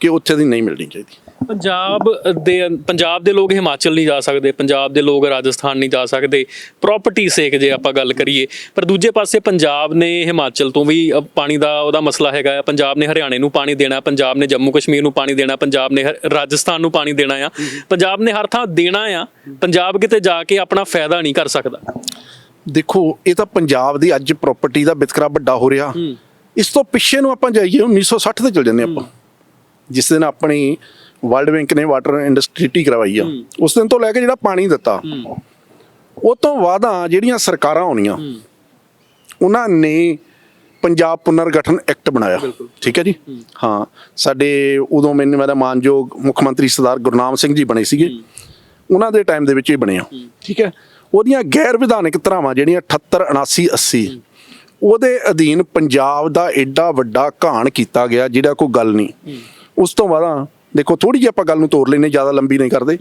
[SPEAKER 1] ਕਿ ਉੱਥੇ ਦੀ ਨਹੀਂ ਮਿਲਣੀ ਚਾਹੀਦੀ।
[SPEAKER 2] ਪੰਜਾਬ ਦੇ ਪੰਜਾਬ ਦੇ ਲੋਕ ਹਿਮਾਚਲ ਨਹੀਂ ਜਾ ਸਕਦੇ ਪੰਜਾਬ ਦੇ ਲੋਕ ਰਾਜਸਥਾਨ ਨਹੀਂ ਜਾ ਸਕਦੇ ਪ੍ਰਾਪਰਟੀ ਸੇਕ ਜੇ ਆਪਾਂ ਗੱਲ ਕਰੀਏ। ਪਰ ਦੂਜੇ ਪਾਸੇ ਪੰਜਾਬ ਨੇ ਹਿਮਾਚਲ ਤੋਂ ਵੀ ਪਾਣੀ ਦਾ ਉਹਦਾ ਮਸਲਾ ਹੈਗਾ ਪੰਜਾਬ ਨੇ ਹਰਿਆਣੇ ਨੂੰ ਪਾਣੀ ਦੇਣਾ ਪੰਜਾਬ ਨੇ ਜੰਮੂ ਕਸ਼ਮੀਰ ਨੂੰ ਪਾਣੀ ਦੇਣਾ ਪੰਜਾਬ ਨੇ ਰਾਜਸਥਾਨ ਨੂੰ ਪਾਣੀ ਦੇਣਾ ਆ। ਪੰਜਾਬ ਨੇ ਹਰ ਥਾਂ ਦੇਣਾ ਆ ਪੰਜਾਬ ਕਿਤੇ ਜਾ ਕੇ ਆਪਣਾ ਫਾਇਦਾ ਨਹੀਂ ਕਰ ਸਕਦਾ।
[SPEAKER 1] ਦੇਖੋ ਇਹ ਤਾਂ ਪੰਜਾਬ ਦੀ ਅੱਜ ਪ੍ਰਾਪਰਟੀ ਦਾ ਵਿਤਕਰਾ ਵੱਡਾ ਹੋ ਰਿਹਾ। ਇਸ ਤੋਂ ਪਿੱਛੇ ਨੂੰ ਆਪਾਂ ਜਾਈਏ 1960 ਤੇ ਚਲ ਜਾਂਦੇ ਆਪਾਂ। ਜਿਸ ਦਿਨ ਆਪਣੀ ਵਰਲਡ ਬੈਂਕ ਨੇ ਵਾਟਰ ਇੰਡਸਟਰੀ ਟੀ ਕਰਵਾਈ ਆ ਉਸ ਦਿਨ ਤੋਂ ਲੈ ਕੇ ਜਿਹੜਾ ਪਾਣੀ ਦਿੱਤਾ ਉਹ ਤੋਂ ਬਾਅਦਾਂ ਜਿਹੜੀਆਂ ਸਰਕਾਰਾਂ ਆਉਣੀਆਂ ਉਹਨਾਂ ਨੇ ਪੰਜਾਬ ਪੁਨਰਗਠਨ ਐਕਟ ਬਣਾਇਆ। ਠੀਕ ਹੈ ਜੀ? ਹਾਂ। ਸਾਡੇ ਉਦੋਂ ਮੈਨੂੰ ਮੇਰਾ ਮਾਨਯੋਗ ਮੁੱਖ ਮੰਤਰੀ ਸਰਦਾਰ ਗੁਰਨਾਮ ਸਿੰਘ ਜੀ ਬਣੇ ਸੀਗੇ। ਉਹਨਾਂ ਦੇ ਟਾਈਮ ਦੇ ਵਿੱਚ ਇਹ ਬਣਿਆ। ਠੀਕ ਹੈ? ਉਹਦੀਆਂ ਗੈਰ ਵਿਧਾਨਿਕ ਧਰਾਵਾਂ ਜਿਹੜੀਆਂ 78 79 80 ਉਹਦੇ ਅਧੀਨ ਪੰਜਾਬ ਦਾ ਐਡਾ ਵੱਡਾ ਘਾਣ ਕੀਤਾ ਗਿਆ ਜਿਹੜਾ ਕੋਈ ਗੱਲ ਨਹੀਂ। ਉਸ ਤੋਂ ਬਾਅਦ ਦੇਖੋ ਥੋੜੀ ਜਿਹੀ ਆਪਾਂ ਗੱਲ ਨੂੰ ਤੋੜ ਲੈਨੇ ਜ਼ਿਆਦਾ ਲੰਬੀ ਨਹੀਂ ਕਰਦੇ।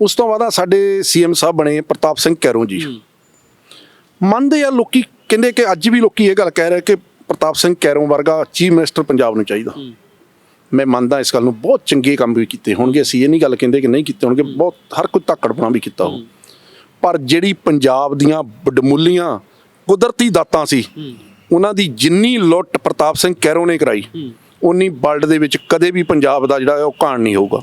[SPEAKER 1] ਉਸ ਤੋਂ ਬਾਅਦ ਸਾਡੇ ਸੀਐਮ ਸਾਹਿਬ ਬਣੇ ਪ੍ਰਤਾਪ ਸਿੰਘ ਕੈਰੋਂ ਜੀ। ਮੰਨਦੇ ਆ ਲੋਕੀ ਕਹਿੰਦੇ ਕਿ ਅੱਜ ਵੀ ਲੋਕੀ ਇਹ ਗੱਲ ਕਹਿ ਰਹੇ ਕਿ ਪ੍ਰਤਾਪ ਸਿੰਘ ਕੈਰੋਂ ਵਰਗਾ ਚੀਫ ਮਿਨਿਸਟਰ ਪੰਜਾਬ ਨੂੰ ਚਾਹੀਦਾ। ਮੈਂ ਮੰਨਦਾ ਇਸ ਗੱਲ ਨੂੰ ਬਹੁਤ ਚੰਗੇ ਕੰਮ ਵੀ ਕੀਤੇ ਹੋਣਗੇ। ਅਸੀਂ ਇਹ ਨਹੀਂ ਗੱਲ ਕਹਿੰਦੇ ਕਿ ਨਹੀਂ ਕੀਤੇ ਹੋਣਗੇ ਬਹੁਤ ਹਰ ਕੋਈ ਧਾਕੜਪਣਾ ਵੀ ਕੀਤਾ ਹੋ। ਪਰ ਜਿਹੜੀ ਪੰਜਾਬ ਦੀਆਂ ਵਡਮੁੱਲੀਆਂ ਕੁਦਰਤੀ ਦਾਤਾਂ ਸੀ ਉਹਨਾਂ ਦੀ ਜਿੰਨੀ ਲੁੱਟ ਪ੍ਰਤਾਪ ਸਿੰਘ ਕੈਰੋਂ ਨੇ ਕਰਾਈ ਉਨੀ ਵਰਲਡ ਦੇ ਵਿੱਚ ਕਦੇ ਵੀ ਪੰਜਾਬ ਦਾ ਜਿਹੜਾ ਉਹ ਘਾਣ ਨਹੀਂ ਹੋਊਗਾ।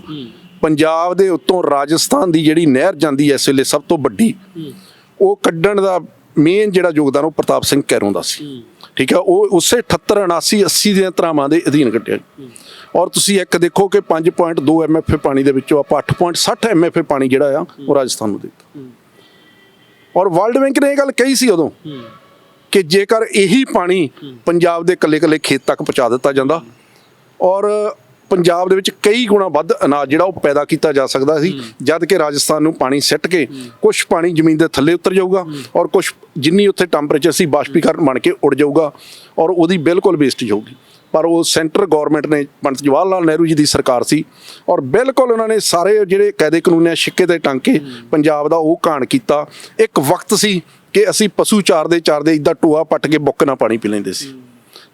[SPEAKER 1] ਪੰਜਾਬ ਦੇ ਉੱਤੋਂ ਰਾਜਸਥਾਨ ਦੀ ਜਿਹੜੀ ਨਹਿਰ ਜਾਂਦੀ ਹੈ ਇਸ ਵੇਲੇ ਸਭ ਤੋਂ ਵੱਡੀ ਉਹ ਕੱਢਣ ਦਾ ਮੇਨ ਜਿਹੜਾ ਯੋਗਦਾਨ ਉਹ ਪ੍ਰਤਾਪ ਸਿੰਘ ਕੈਰੋਂ ਦਾ ਸੀ। ਠੀਕ ਹੈ ਉਹ ਉਸੇ 78 79 80 ਦੀਆਂ ਧਰਾਵਾਂ ਦੇ ਅਧੀਨ ਕੱਢਿਆ। ਔਰ ਤੁਸੀਂ ਇੱਕ ਦੇਖੋ ਕਿ 5.2 ਐਮਐਫਏ ਪਾਣੀ ਦੇ ਵਿੱਚੋਂ ਆਪਾਂ 8.60 ਐਮਐਫਏ ਪਾਣੀ ਜਿਹੜਾ ਆ ਉਹ ਰਾਜਸਥਾਨ ਨੂੰ ਦਿੱਤਾ। ਔਰ ਵਰਲਡ ਬੈਂਕ ਨੇ ਇਹ ਗੱਲ ਕਹੀ ਸੀ ਉਦੋਂ ਕਿ ਜੇਕਰ ਇਹੀ ਪਾਣੀ ਪੰਜਾਬ ਦੇ ਕੱਲੇ-ਕੱਲੇ ਖੇਤ ਤੱਕ ਪਹੁੰਚਾ ਦਿੱਤਾ ਜਾਂਦਾ ਔਰ ਪੰਜਾਬ ਦੇ ਵਿੱਚ ਕਈ ਗੁਣਾ ਵੱਧ ਅਨਾਜ ਜਿਹੜਾ ਉਹ ਪੈਦਾ ਕੀਤਾ ਜਾ ਸਕਦਾ ਸੀ ਜਦ ਕਿ ਰਾਜਸਥਾਨ ਨੂੰ ਪਾਣੀ ਸਿੱਟ ਕੇ ਕੁਝ ਪਾਣੀ ਜ਼ਮੀਨ ਦੇ ਥੱਲੇ ਉਤਰ ਜਾਊਗਾ ਔਰ ਕੁਝ ਜਿੰਨੀ ਉੱਥੇ ਟੈਂਪਰੇਚਰ ਸੀ ਬਾਸ਼ਪੀਕਰਨ ਬਣ ਕੇ ਉੱਡ ਜਾਊਗਾ ਔਰ ਉਹਦੀ ਬਿਲਕੁਲ ਵੇਸਟੇਜ ਹੋਊਗੀ ਪਰ ਉਹ ਸੈਂਟਰ ਗਵਰਨਮੈਂਟ ਨੇ ਪੰਡਤ ਜਵਾਹਰ ਲਾਲ ਨਹਿਰੂ ਜੀ ਦੀ ਸਰਕਾਰ ਸੀ ਔਰ ਬਿਲਕੁਲ ਉਹਨਾਂ ਨੇ ਸਾਰੇ ਜਿਹੜੇ ਕਾਇਦੇ ਕਾਨੂੰਨ ਆ ਛਿੱਕੇ ਤੇ ਟੰਗ ਕੇ ਪੰਜਾਬ ਦਾ ਉਹ ਘਾਣ ਕੀਤਾ। ਇੱਕ ਵਕਤ ਸੀ ਕਿ ਅਸੀਂ ਪਸ਼ੂ ਚਾਰਦੇ ਚਾਰਦੇ ਇਦਾਂ ਟੋਆ ਪੱਟ ਕੇ ਬੁੱਕ ਨਾਲ ਪਾਣੀ ਪੀ ਲੈਂਦੇ ਸੀ।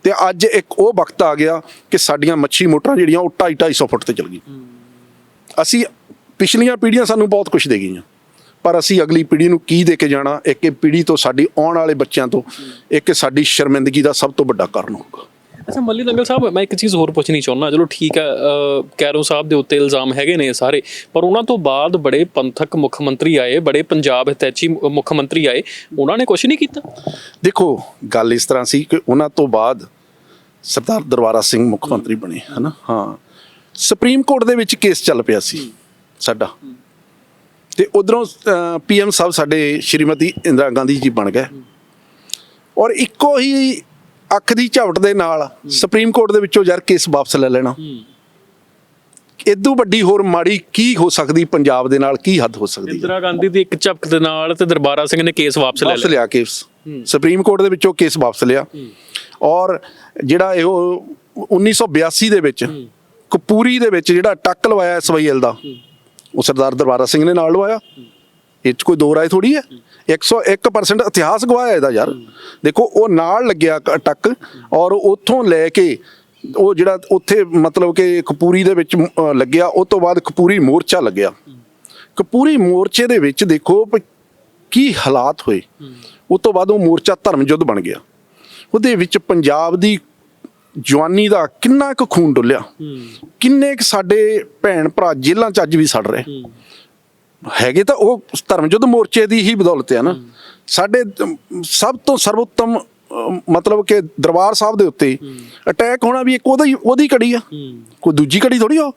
[SPEAKER 1] ਤੇ ਅੱਜ ਇੱਕ ਉਹ ਵਕਤ ਆ ਗਿਆ ਕਿ ਸਾਡੀਆਂ ਮੱਛੀ ਮੋਟਰਾਂ ਜਿਹੜੀਆਂ ਉਹ 2.5 250 ਫੁੱਟ ਤੇ ਚਲ ਗਈ ਅਸੀਂ ਪਿਛਲੀਆਂ ਪੀੜ੍ਹੀਆਂ ਸਾਨੂੰ ਬਹੁਤ ਕੁਝ ਦੇ ਗਈਆਂ। ਪਰ ਅਸੀਂ ਅਗਲੀ ਪੀੜ੍ਹੀ ਨੂੰ ਕੀ ਦੇ ਕੇ ਜਾਣਾ? ਇੱਕ ਇਹ ਪੀੜ੍ਹੀ ਤੋਂ ਸਾਡੀ ਆਉਣ ਵਾਲੇ ਬੱਚਿਆਂ ਤੋਂ, ਇੱਕ ਸਾਡੀ ਸ਼ਰਮਿੰਦਗੀ ਦਾ ਸਭ ਤੋਂ ਵੱਡਾ ਕਾਰਨ ਹੋਊਗਾ।
[SPEAKER 2] ਅੱਛਾ, ਮੱਲੀ ਦੰਗਲ ਸਾਹਿਬ, ਮੈਂ ਇੱਕ ਚੀਜ਼ ਹੋਰ ਪੁੱਛਣੀ ਚਾਹੁੰਦਾ, ਚਲੋ ਠੀਕ ਹੈ ਕੈਰੋ ਸਾਹਿਬ ਦੇ ਉੱਤੇ ਇਲਜ਼ਾਮ ਹੈਗੇ ਨੇ ਸਾਰੇ, ਪਰ ਉਹਨਾਂ ਤੋਂ ਬਾਅਦ ਬੜੇ ਪੰਥਕ ਮੁੱਖ ਮੰਤਰੀ ਆਏ, ਬੜੇ ਪੰਜਾਬ ਹਿਤੈਚੀ ਮੁੱਖ ਮੰਤਰੀ ਆਏ, ਉਹਨਾਂ ਨੇ ਕੁਝ ਨਹੀਂ ਕੀਤਾ?
[SPEAKER 1] ਦੇਖੋ, ਗੱਲ ਇਸ ਤਰ੍ਹਾਂ ਸੀ ਕਿ ਉਹਨਾਂ ਤੋਂ ਬਾਅਦ ਸਰਦਾਰ ਦਰਬਾਰਾ ਸਿੰਘ ਮੁੱਖ ਮੰਤਰੀ ਬਣੇ, ਹਨਾ? ਹਾਂ। ਸੁਪਰੀਮ ਕੋਰਟ ਦੇ ਵਿੱਚ ਕੇਸ ਚੱਲ ਪਿਆ ਸੀ, ਸਾਡਾ। ਤੇ ਉਧਰੋਂ ਪੀਐਮ ਸਾਹਿਬ ਸਾਡੇ ਸ਼੍ਰੀਮਤੀ ਇੰਦਰਾ ਗਾਂਧੀ ਜੀ ਬਣ ਗਏ। ਔਰ ਇੱਕੋ ਹੀ ਅੱਖ ਦੀ ਝਵਟ ਦੇ ਨਾਲ ਸੁਪਰੀਮ ਕੋਰਟ ਦੇ ਵਿੱਚੋਂ ਯਾਰ ਕੇਸ ਵਾਪਸ ਲੈ ਲੈਣਾ। ਇਦੋਂ ਵੱਡੀ ਹੋਰ ਮਾੜੀ ਕੀ ਹੋ ਸਕਦੀ ਪੰਜਾਬ ਦੇ ਨਾਲ? ਕੀ ਹੱਦ ਹੋ ਸਕਦੀ
[SPEAKER 2] ਇੰਦਰਾ ਗਾਂਧੀ ਦੀ ਇੱਕ ਝਪਕ ਦੇ ਨਾਲ ਤੇ ਦਰਬਾਰਾ ਸਿੰਘ ਨੇ ਕੇਸ ਵਾਪਸ ਲੈ
[SPEAKER 1] ਵਾਪਸ
[SPEAKER 2] ਲਿਆ।
[SPEAKER 1] ਲਿਆ ਕੇਸ। ਸੁਪਰੀਮ ਕੋਰਟ ਦੇ ਵਿੱਚੋਂ ਕੇਸ ਵਾਪਸ ਲਿਆ। ਔਰ ਜਿਹੜਾ ਇਹ 1982 ਦੇ ਵਿੱਚ ਕਪੂਰੀ ਦੇ ਵਿੱਚ ਜਿਹੜਾ ਟੱਕ ਲਵਾਇਆ ਐਸਵਾਈਐਲ ਦਾ ਉਹ ਸਰਦਾਰ ਦਰਬਾਰਾ ਸਿੰਘ ਨੇ ਨਾਲ ਲਵਾਇਆ। ਇਹ 'ਚ ਕੋਈ ਦੋ ਰਾਏ ਥੋੜੀ ਹੈ। 101% ਇਤਿਹਾਸ ਗਵਾਇਆ ਇਹਦਾ ਯਾਰ। ਦੇਖੋ ਉਹ ਨਾਲ ਲੱਗਿਆ ਟੱਕ ਔਰ ਉੱਥੋਂ ਲੈ ਕੇ ਉਹ ਜਿਹੜਾ ਉੱਥੇ ਮਤਲਬ ਕਿ ਕਪੂਰੀ ਦੇ ਵਿੱਚ ਲੱਗਿਆ ਉਹ ਤੋਂ ਬਾਅਦ ਕਪੂਰੀ ਮੋਰਚਾ ਲੱਗਿਆ। ਕਪੂਰੀ ਮੋਰਚੇ ਦੇ ਵਿੱਚ ਦੇਖੋ ਕੀ ਹਾਲਾਤ ਹੋਏ। ਉਸ ਤੋਂ ਬਾਅਦ ਉਹ ਮੋਰਚਾ ਧਰਮ ਯੁੱਧ ਬਣ ਗਿਆ। ਉਹਦੇ ਵਿੱਚ ਪੰਜਾਬ ਦੀ ਜਵਾਨੀ ਦਾ ਕਿੰਨਾ ਕੁ ਖੂਨ ਡੁੱਲਿਆ। ਕਿੰਨੇ ਕੁ ਸਾਡੇ ਭੈਣ ਭਰਾ ਜੇਲ੍ਹਾਂ 'ਚ ਅੱਜ ਵੀ ਸੜ ਰਹੇ। ਹੈਗੇ ਤਾਂ ਉਹ ਧਰਮ ਯੁੱਧ ਮੋਰਚੇ ਦੀ ਹੀ ਬਦੌਲਤ ਹੈ ਨਾ। ਸਾਡੇ ਸਭ ਤੋਂ ਸਰਵੋਤਮ ਅਮ, ਮਤਲਬ ਕਿ ਦਰਬਾਰ ਸਾਹਿਬ ਦੇ ਉੱਤੇ ਅਟੈਕ ਹੋਣਾ ਵੀ ਇੱਕ ਉਹਦੀ ਉਹਦੀ ਕੜੀ ਆ। ਕੋਈ ਦੂਜੀ ਕੜੀ ਥੋੜੀ ਆ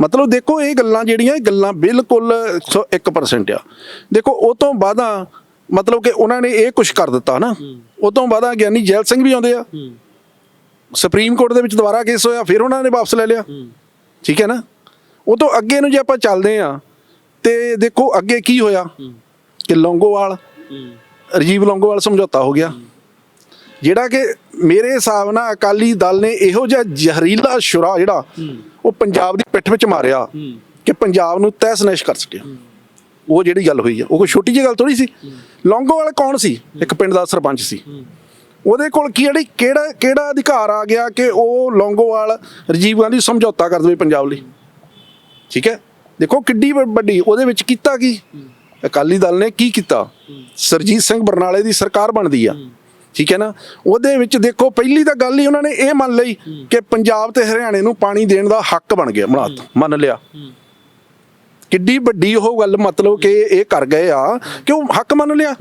[SPEAKER 1] ਮਤਲਬ ਦੇਖੋ ਇਹ ਗੱਲਾਂ ਜਿਹੜੀਆਂ ਇਹ ਗੱਲਾਂ ਬਿਲਕੁਲ 101% ਆ। ਦੇਖੋ ਉਹ ਤੋਂ ਬਾਅਦਾਂ ਮਤਲਬ ਕਿ ਉਹਨਾਂ ਨੇ ਇਹ ਕੁਝ ਕਰ ਦਿੱਤਾ ਨਾ। ਉਹ ਤੋਂ ਬਾਅਦਾਂ ਗਿਆਨੀ ਜੈਲ ਸਿੰਘ ਵੀ ਆਉਂਦੇ ਆ। ਸੁਪਰੀਮ ਕੋਰਟ ਦੇ ਵਿੱਚ ਦੁਬਾਰਾ ਕੇਸ ਹੋਇਆ ਫਿਰ ਉਹਨਾਂ ਨੇ ਵਾਪਸ ਲੈ ਲਿਆ। ਠੀਕ ਹੈ ਨਾ? ਉਹ ਤੋਂ ਅੱਗੇ ਨੂੰ ਜੇ ਆਪਾਂ ਚੱਲਦੇ ਆ ਤੇ ਦੇਖੋ ਅੱਗੇ ਕੀ ਹੋਇਆ? ਕਿ ਲੌਂਗੋਵਾਲ ਰਜੀਵ ਲੌਂਗੋਵਾਲ ਸਮਝੌਤਾ ਹੋ ਗਿਆ। ਜਿਹੜਾ ਕਿ ਮੇਰੇ ਹਿਸਾਬ ਨਾਲ ਅਕਾਲੀ ਦਲ ਨੇ ਇਹੋ ਜਿਹਾ ਜ਼ਹਿਰੀਲਾ ਸ਼ੁਰਾ ਜਿਹੜਾ ਉਹ ਪੰਜਾਬ ਦੀ ਪਿੱਠ ਵਿੱਚ ਮਾਰਿਆ ਕਿ ਪੰਜਾਬ ਨੂੰ ਤਹਿਸ ਨਹਿਸ਼ ਕਰ ਸਕਿਆ। ਉਹ ਜਿਹੜੀ ਗੱਲ ਹੋਈ ਆ ਉਹ ਕੋਈ ਛੋਟੀ ਜਿਹੀ ਗੱਲ ਥੋੜੀ ਸੀ? ਲੌਂਗੋਵਾਲ ਕੌਣ ਸੀ? ਇੱਕ ਪਿੰਡ ਦਾ ਸਰਪੰਚ ਸੀ। ਉਹਦੇ ਕੋਲ ਕੀ ਜਿਹੜੀ ਕਿਹੜਾ ਕਿਹੜਾ ਅਧਿਕਾਰ ਆ ਗਿਆ ਕਿ ਉਹ ਲੌਂਗੋਵਾਲ ਰਜੀਵ ਗਾਂਧੀ ਸਮਝੌਤਾ ਕਰ ਦੇਵੇ ਪੰਜਾਬ ਲਈ? ਠੀਕ ਹੈ? ਦੇਖੋ ਕਿੱਡੀ ਵ- ਵੱਡੀ, ਉਹਦੇ ਵਿੱਚ ਕੀਤਾ ਕੀ? ਅਕਾਲੀ ਦਲ ਨੇ ਕੀ ਕੀਤਾ? ਸਰਜੀਤ ਸਿੰਘ ਬਰਨਾਲੇ ਦੀ ਸਰਕਾਰ ਬਣਦੀ ਆ। ਠੀਕ ਹੈ ਨਾ? ਉਹਦੇ ਵਿੱਚ ਦੇਖੋ, ਪਹਿਲੀ ਤਾਂ ਗੱਲ ਹੀ ਉਹਨਾਂ ਨੇ ਇਹ ਮੰਨ ਲਈ ਕਿ ਪੰਜਾਬ ਤੇ ਹਰਿਆਣੇ ਨੂੰ ਪਾਣੀ ਦੇਣ ਦਾ ਹੱਕ ਬਣ ਗਿਆ ਬਣਾਤਾ ਮੰਨ ਲਿਆ। ਕਿੱਡੀ ਵੱਡੀ ਉਹ ਗੱਲ ਮਤਲਬ ਕਿ ਇਹ ਕਰ ਗਏ ਆ ਕਿ ਉਹ ਹੱਕ ਮੰਨ ਲਿਆ?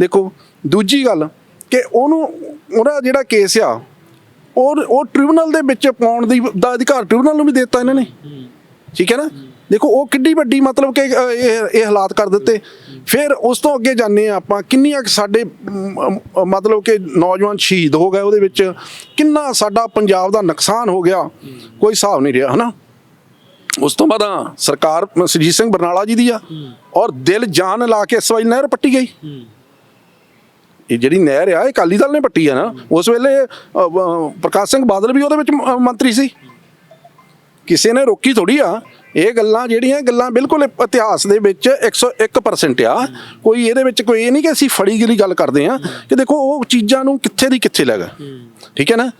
[SPEAKER 1] ਦੇਖੋ, ਦੂਜੀ ਗੱਲ ਕਿ ਉਹਨੂੰ, ਉਹਦਾ ਜਿਹੜਾ ਕੇਸ ਆ, ਉਹ ਉਹ ਟ੍ਰਿਬੂਨਲ ਦੇ ਵਿੱਚ ਪਾਉਣ ਦੀ, ਦਾ ਅਧਿਕਾਰ ਟ੍ਰਿਬਿਊਨਲ ਨੂੰ ਵੀ ਦਿੱਤਾ ਇਹਨਾਂ ਨੇ। ਠੀਕ ਹੈ ਨਾ? ਦੇਖੋ ਉਹ ਕਿੱਡੀ ਵੱਡੀ ਮਤਲਬ ਕਿ ਅ, ਇਹ ਇਹ ਹਾਲਾਤ ਕਰ ਦਿੱਤੇ। ਫਿਰ ਉਸ ਤੋਂ ਅੱਗੇ ਜਾਂਦੇ ਹਾਂ ਆਪਾਂ ਕਿੰਨੀਆਂ ਕੁ ਸਾਡੇ ਮ, ਅ, ਮਤਲਬ ਕਿ ਨੌਜਵਾਨ ਸ਼ਹੀਦ ਹੋ ਗਏ ਉਹਦੇ ਵਿੱਚ ਕਿੰਨਾ ਸਾਡਾ ਪੰਜਾਬ ਦਾ ਨੁਕਸਾਨ ਹੋ ਗਿਆ ਕੋਈ ਹਿਸਾਬ ਨਹੀਂ ਰਿਹਾ ਹਨਾ? ਉਸ ਤੋਂ ਬਾਅਦ ਆ, ਸਰਕਾਰ ਸੁਰਜੀਤ ਸਿੰਘ ਬਰਨਾਲਾ ਜੀ ਦੀ ਆ ਔਰ ਦਿਲ ਜਾਨ ਲਾ ਕੇ ਇਸ ਵਾਰੀ ਨਹਿਰ ਪੱਟੀ ਗਈ। ਇਹ ਜਿਹੜੀ ਨਹਿਰ ਆ ਇਹ ਅਕਾਲੀ ਦਲ ਨੇ ਪੱਟੀ ਆ ਨਾ ਉਸ ਵੇਲੇ ਅ, ਅ, ਪ੍ਰਕਾਸ਼ ਸਿੰਘ ਬਾਦਲ ਵੀ ਉਹਦੇ ਵਿੱਚ ਮ- ਮੰਤਰੀ ਸੀ। ਕਿਸੇ ਨੇ ਰੋਕੀ ਥੋੜੀ ਆ। ਇਹ ਗੱਲਾਂ ਜਿਹੜੀਆਂ ਗੱਲਾਂ ਬਿਲਕੁਲ ਇਤਿਹਾਸ ਦੇ ਵਿੱਚ 101% ਆ। ਕੋਈ ਇਹਦੇ ਵਿੱਚ ਕੋਈ ਇਹ ਨਹੀਂ ਕਿ ਅਸੀਂ ਫੜੀ ਗਲੀ ਗੱਲ ਕਰਦੇ ਆ ਕਿ ਦੇਖੋ ਉਹ ਚੀਜ਼ਾਂ ਨੂੰ ਕਿੱਥੇ ਦੀ ਕਿੱਥੇ ਲੈ ਗਏ। ਠੀਕ ਹੈ ਨਾ?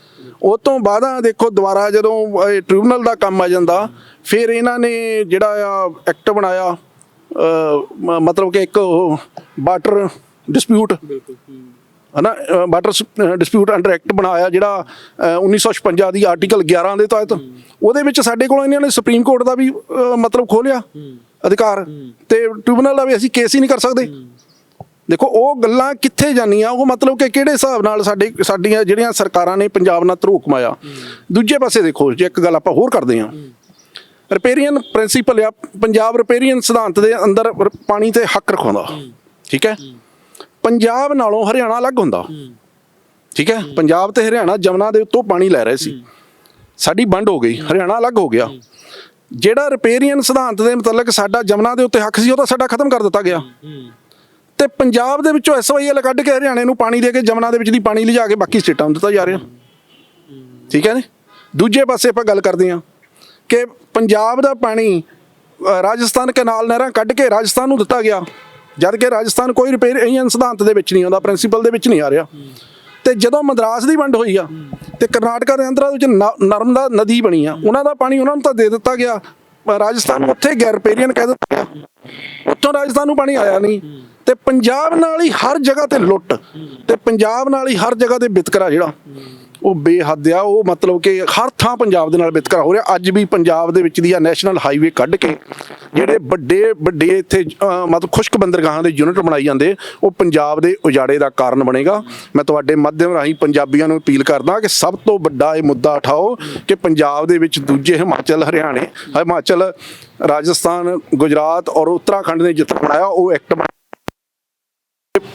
[SPEAKER 1] ਉਹ ਤੋਂ ਬਾਅਦ ਦੇਖੋ ਦੁਬਾਰਾ ਜਦੋਂ ਇਹ ਟ੍ਰਿਬੂਨਲ ਦਾ ਕੰਮ ਆ ਜਾਂਦਾ, ਫਿਰ ਇਹਨਾਂ ਨੇ ਜਿਹੜਾ ਆ ਐਕਟ ਬਣਾਇਆ ਮ- ਮਤਲਬ ਕਿ ਇੱਕ ਵਾਟਰ ਡਿਸਪਿਊਟ ਹਨਾ ਵਾਟਰ ਡਿਸਪਿਊਟ ਅੰਡਰ ਐਕਟ ਬਣਾਇਆ ਜਿਹੜਾ ਅ, 1956 ਦੀ ਆਰਟੀਕਲ 11 ਦੇ ਤਹਿਤ। ਉਹਦੇ ਵਿੱਚ ਸਾਡੇ ਕੋਲ ਇਹਨਾਂ ਨੇ ਸੁਪਰੀਮ ਕੋਰਟ ਦਾ ਵੀ ਮਤਲਬ ਖੋਲਿਆ ਅਧਿਕਾਰ। ਤੇ ਟ੍ਰਿਬੂਨਲ ਦਾ ਵੀ ਅਸੀਂ ਕੇਸ ਹੀ ਨਹੀਂ ਕਰ ਸਕਦੇ। ਦੇਖੋ ਉਹ ਗੱਲਾਂ ਕਿੱਥੇ ਜਾਨੀਆਂ ਉਹ ਮਤਲਬ ਕਿ ਕਿਹੜੇ ਹਿਸਾਬ ਨਾਲ ਸਾਡੇ ਸਾਡੀਆਂ ਜਿਹੜੀਆਂ ਸਰਕਾਰਾਂ ਨੇ ਪੰਜਾਬ ਨਾਲ ਧਰੋਹ ਕਮਾਇਆ। ਦੂਜੇ ਪਾਸੇ ਦੇਖੋ ਜੇ ਇੱਕ ਗੱਲ ਆਪਾਂ ਹੋਰ ਕਰਦੇ ਹਾਂ। ਰਿਪੇਰੀਅਨ ਪ੍ਰਿੰਸੀਪਲ ਆ ਪੰਜਾਬ ਰਿਪੇਰੀਅਨ ਸਿਧਾਂਤ ਦੇ ਅੰਦਰ ਪਾਣੀ ਤੇ ਹੱਕ ਰਖਾਉਂਦਾ ਠੀਕ ਹੈ। ਪੰਜਾਬ ਨਾਲੋਂ ਹਰਿਆਣਾ ਅਲੱਗ ਹੁੰਦਾ। ਠੀਕ ਹੈ? ਪੰਜਾਬ ਤੇ ਹਰਿਆਣਾ ਜਮਨਾ ਦੇ ਉੱਤੋਂ ਪਾਣੀ ਲੈ ਰਹੇ ਸੀ। ਸਾਡੀ ਵੰਡ ਹੋ ਗਈ। ਹਰਿਆਣਾ ਅਲੱਗ ਹੋ ਗਿਆ। ਜਿਹੜਾ ਰਿਪੇਰੀਅਨ ਸਿਧਾਂਤ ਦੇ ਮੁਤਲਕ ਸਾਡਾ ਜਮਨਾ ਦੇ ਉੱਤੇ ਹੱਕ ਸੀ ਉਹ ਤਾਂ ਸਾਡਾ ਖਤਮ ਕਰ ਦਿੱਤਾ ਗਿਆ। ਤੇ ਪੰਜਾਬ ਦੇ ਵਿੱਚੋਂ ਐਸਵਾਈਐਲ ਕੱਢ ਕੇ ਹਰਿਆਣੇ ਨੂੰ ਪਾਣੀ ਦੇ ਕੇ ਜਮਨਾ ਦੇ ਵਿੱਚ ਦੀ ਪਾਣੀ ਲਿਜਾ ਕੇ ਬਾਕੀ ਸਟੇਟਾਂ ਨੂੰ ਦਿੱਤਾ ਜਾ ਰਿਹਾ। ਠੀਕ ਹੈ ਨੇ ਦੂਜੇ ਪਾਸੇ ਆਪਾਂ ਗੱਲ ਕਰਦੇ ਹਾਂ ਕਿ ਪੰਜਾਬ ਦਾ ਪਾਣੀ ਰਾਜਸਥਾਨ ਕਨਾਲ ਨਹਿਰਾਂ ਕੱਢ ਕੇ ਰਾਜਸਥਾਨ ਨੂੰ ਦਿੱਤਾ ਗਿਆ। ਜਦ ਕਿ ਰਾਜਸਥਾਨ ਕੋਈ ਰਿਪੇਰੀਅਨ ਸਿਧਾਂਤ ਦੇ ਵਿੱਚ ਨਹੀਂ ਆਉਂਦਾ ਪ੍ਰਿੰਸੀਪਲ ਦੇ ਵਿੱਚ ਨਹੀਂ ਆ ਰਿਹਾ। ਤੇ ਜਦੋਂ ਮਦਰਾਸ ਦੀ ਵੰਡ ਹੋਈ ਆ, ਤੇ ਕਰਨਾਟਕਾ ਦੇ ਅੰਦਰ ਵਿੱਚ ਨ- ਨਰਮਦਾ ਨਦੀ ਬਣੀ ਆ, ਉਹਨਾਂ ਦਾ ਪਾਣੀ ਉਹਨਾਂ ਨੂੰ ਤਾਂ ਦੇ ਦਿੱਤਾ ਗਿਆ। ਰਾਜਸਥਾਨ ਉੱਥੇ ਗੈਰ ਰਿਪੇਰੀਅਨ ਕਹਿ ਦਿੱਤਾ ਉੱਥੋਂ ਰਾਜਸਥਾਨ ਨੂੰ ਪਾਣੀ ਆਇਆ ਨਹੀਂ। ਤੇ ਪੰਜਾਬ ਨਾਲ ਹੀ ਹਰ ਜਗ੍ਹਾ ਤੇ ਲੁੱਟ, ਤੇ ਪੰਜਾਬ ਨਾਲ ਹੀ ਹਰ ਜਗ੍ਹਾ ਤੇ ਵਿਤਕਰਾ ਜਿਹੜਾ। ਉਹ ਬੇਹੱਦ ਆ, ਉਹ ਮਤਲਬ ਕਿ ਹਰ ਥਾਂ ਪੰਜਾਬ ਦੇ ਨਾਲ ਵਿਤਕਰਾ ਹੋ ਰਿਹਾ। ਅੱਜ ਵੀ ਪੰਜਾਬ ਦੇ ਵਿੱਚ ਦੀ ਆ ਨੈਸ਼ਨਲ ਹਾਈਵੇ ਕੱਢ ਕੇ ਜਿਹੜੇ ਵੱਡੇ ਵੱਡੇ ਇੱਥੇ ਮਤਲਬ ਖੁਸ਼ਕ ਬੰਦਰਗਾਹਾਂ ਦੇ ਯੂਨਿਟ ਬਣਾਈ ਜਾਂਦੇ, ਉਹ ਪੰਜਾਬ ਦੇ ਉਜਾੜੇ ਦਾ ਕਾਰਨ ਬਣੇਗਾ। ਮੈਂ ਤੁਹਾਡੇ ਮਾਧਿਅਮ ਰਾਹੀਂ ਪੰਜਾਬੀਆਂ ਨੂੰ ਅਪੀਲ ਕਰਦਾ ਕਿ ਸਭ ਤੋਂ ਵੱਡਾ ਇਹ ਮੁੱਦਾ ਉਠਾਓ ਕਿ ਪੰਜਾਬ ਦੇ ਵਿੱਚ ਦੂਜੇ ਹਿਮਾਚਲ, ਹਰਿਆਣੇ, ਹਿਮਾਚਲ, ਰਾਜਸਥਾਨ, ਗੁਜਰਾਤ ਔਰ ਉੱਤਰਾਖੰਡ ਨੇ ਜਿੱਥੇ ਬਣਾਇਆ, ਉਹ ਐਕਟ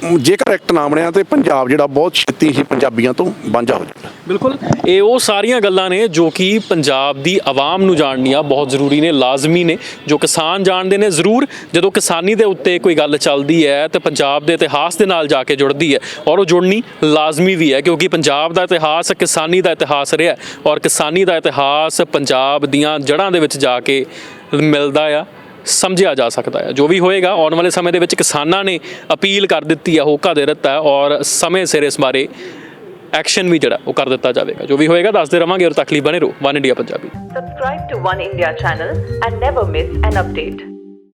[SPEAKER 1] ਜੇਕਰ ਐਕਟ ਨਾ ਬਣਿਆ ਤੇ ਪੰਜਾਬ ਜਿਹੜਾ ਬਹੁਤ ਛੇਤੀ ਹੀ ਪੰਜਾਬੀਆਂ ਤੋਂ ਵਾਂਝਾ ਹੋ ਜਾਏਗਾ
[SPEAKER 2] ਬਿਲਕੁਲ। ਇਹ ਉਹ ਸਾਰੀਆਂ ਗੱਲਾਂ ਨੇ ਜੋ ਕਿ ਪੰਜਾਬ ਦੀ ਆਵਾਮ ਨੂੰ ਜਾਣਨੀਆਂ ਬਹੁਤ ਜ਼ਰੂਰੀ ਨੇ, ਲਾਜ਼ਮੀ ਨੇ, ਜੋ ਕਿਸਾਨ ਜਾਣਦੇ ਨੇ ਜ਼ਰੂਰ। ਜਦੋਂ ਕਿਸਾਨੀ ਦੇ ਉੱਤੇ ਕੋਈ ਗੱਲ ਚੱਲਦੀ ਹੈ ਤੇ ਪੰਜਾਬ ਦੇ ਇਤਿਹਾਸ ਦੇ ਨਾਲ ਜਾ ਕੇ ਜੁੜਦੀ ਹੈ ਔਰ ਉਹ ਜੁੜਨੀ ਲਾਜ਼ਮੀ ਵੀ ਹੈ ਕਿਉਂਕਿ ਪੰਜਾਬ ਦਾ ਇਤਿਹਾਸ ਕਿਸਾਨੀ ਦਾ ਇਤਿਹਾਸ ਰਿਹਾ ਔਰ ਕਿਸਾਨੀ ਦਾ ਇਤਿਹਾਸ ਪੰਜਾਬ ਦੀਆਂ ਜੜ੍ਹਾਂ ਦੇ ਵਿੱਚ ਜਾ ਕੇ ਮਿਲਦਾ ਆ। ਸਮਝਿਆ ਜਾ ਸਕਦਾ ਹੈ। ਜੋ ਵੀ ਹੋਏਗਾ, ਆਉਣ ਵਾਲੇ ਸਮੇਂ ਦੇ ਵਿੱਚ ਕਿਸਾਨਾਂ ਨੇ ਅਪੀਲ ਕਰ ਦਿੱਤੀ ਹੈ ਹੋਕਾ ਦੇ ਦਿੱਤਾ ਔਰ ਸਮੇਂ ਸਿਰ ਇਸ ਬਾਰੇ ਐਕਸ਼ਨ ਵੀ ਜਿਹੜਾ, ਉਹ ਕਰ ਦਿੱਤਾ ਜਾਵੇਗਾ। ਜੋ ਵੀ ਹੋਏਗਾ, ਦੱਸਦੇ ਰਵਾਂਗੇ ਔਰ ਤਕਲੀਫ ਬਣੇ ਰਹੋ one India Punjabi.
[SPEAKER 3] Subscribe to One India channel and never miss an update.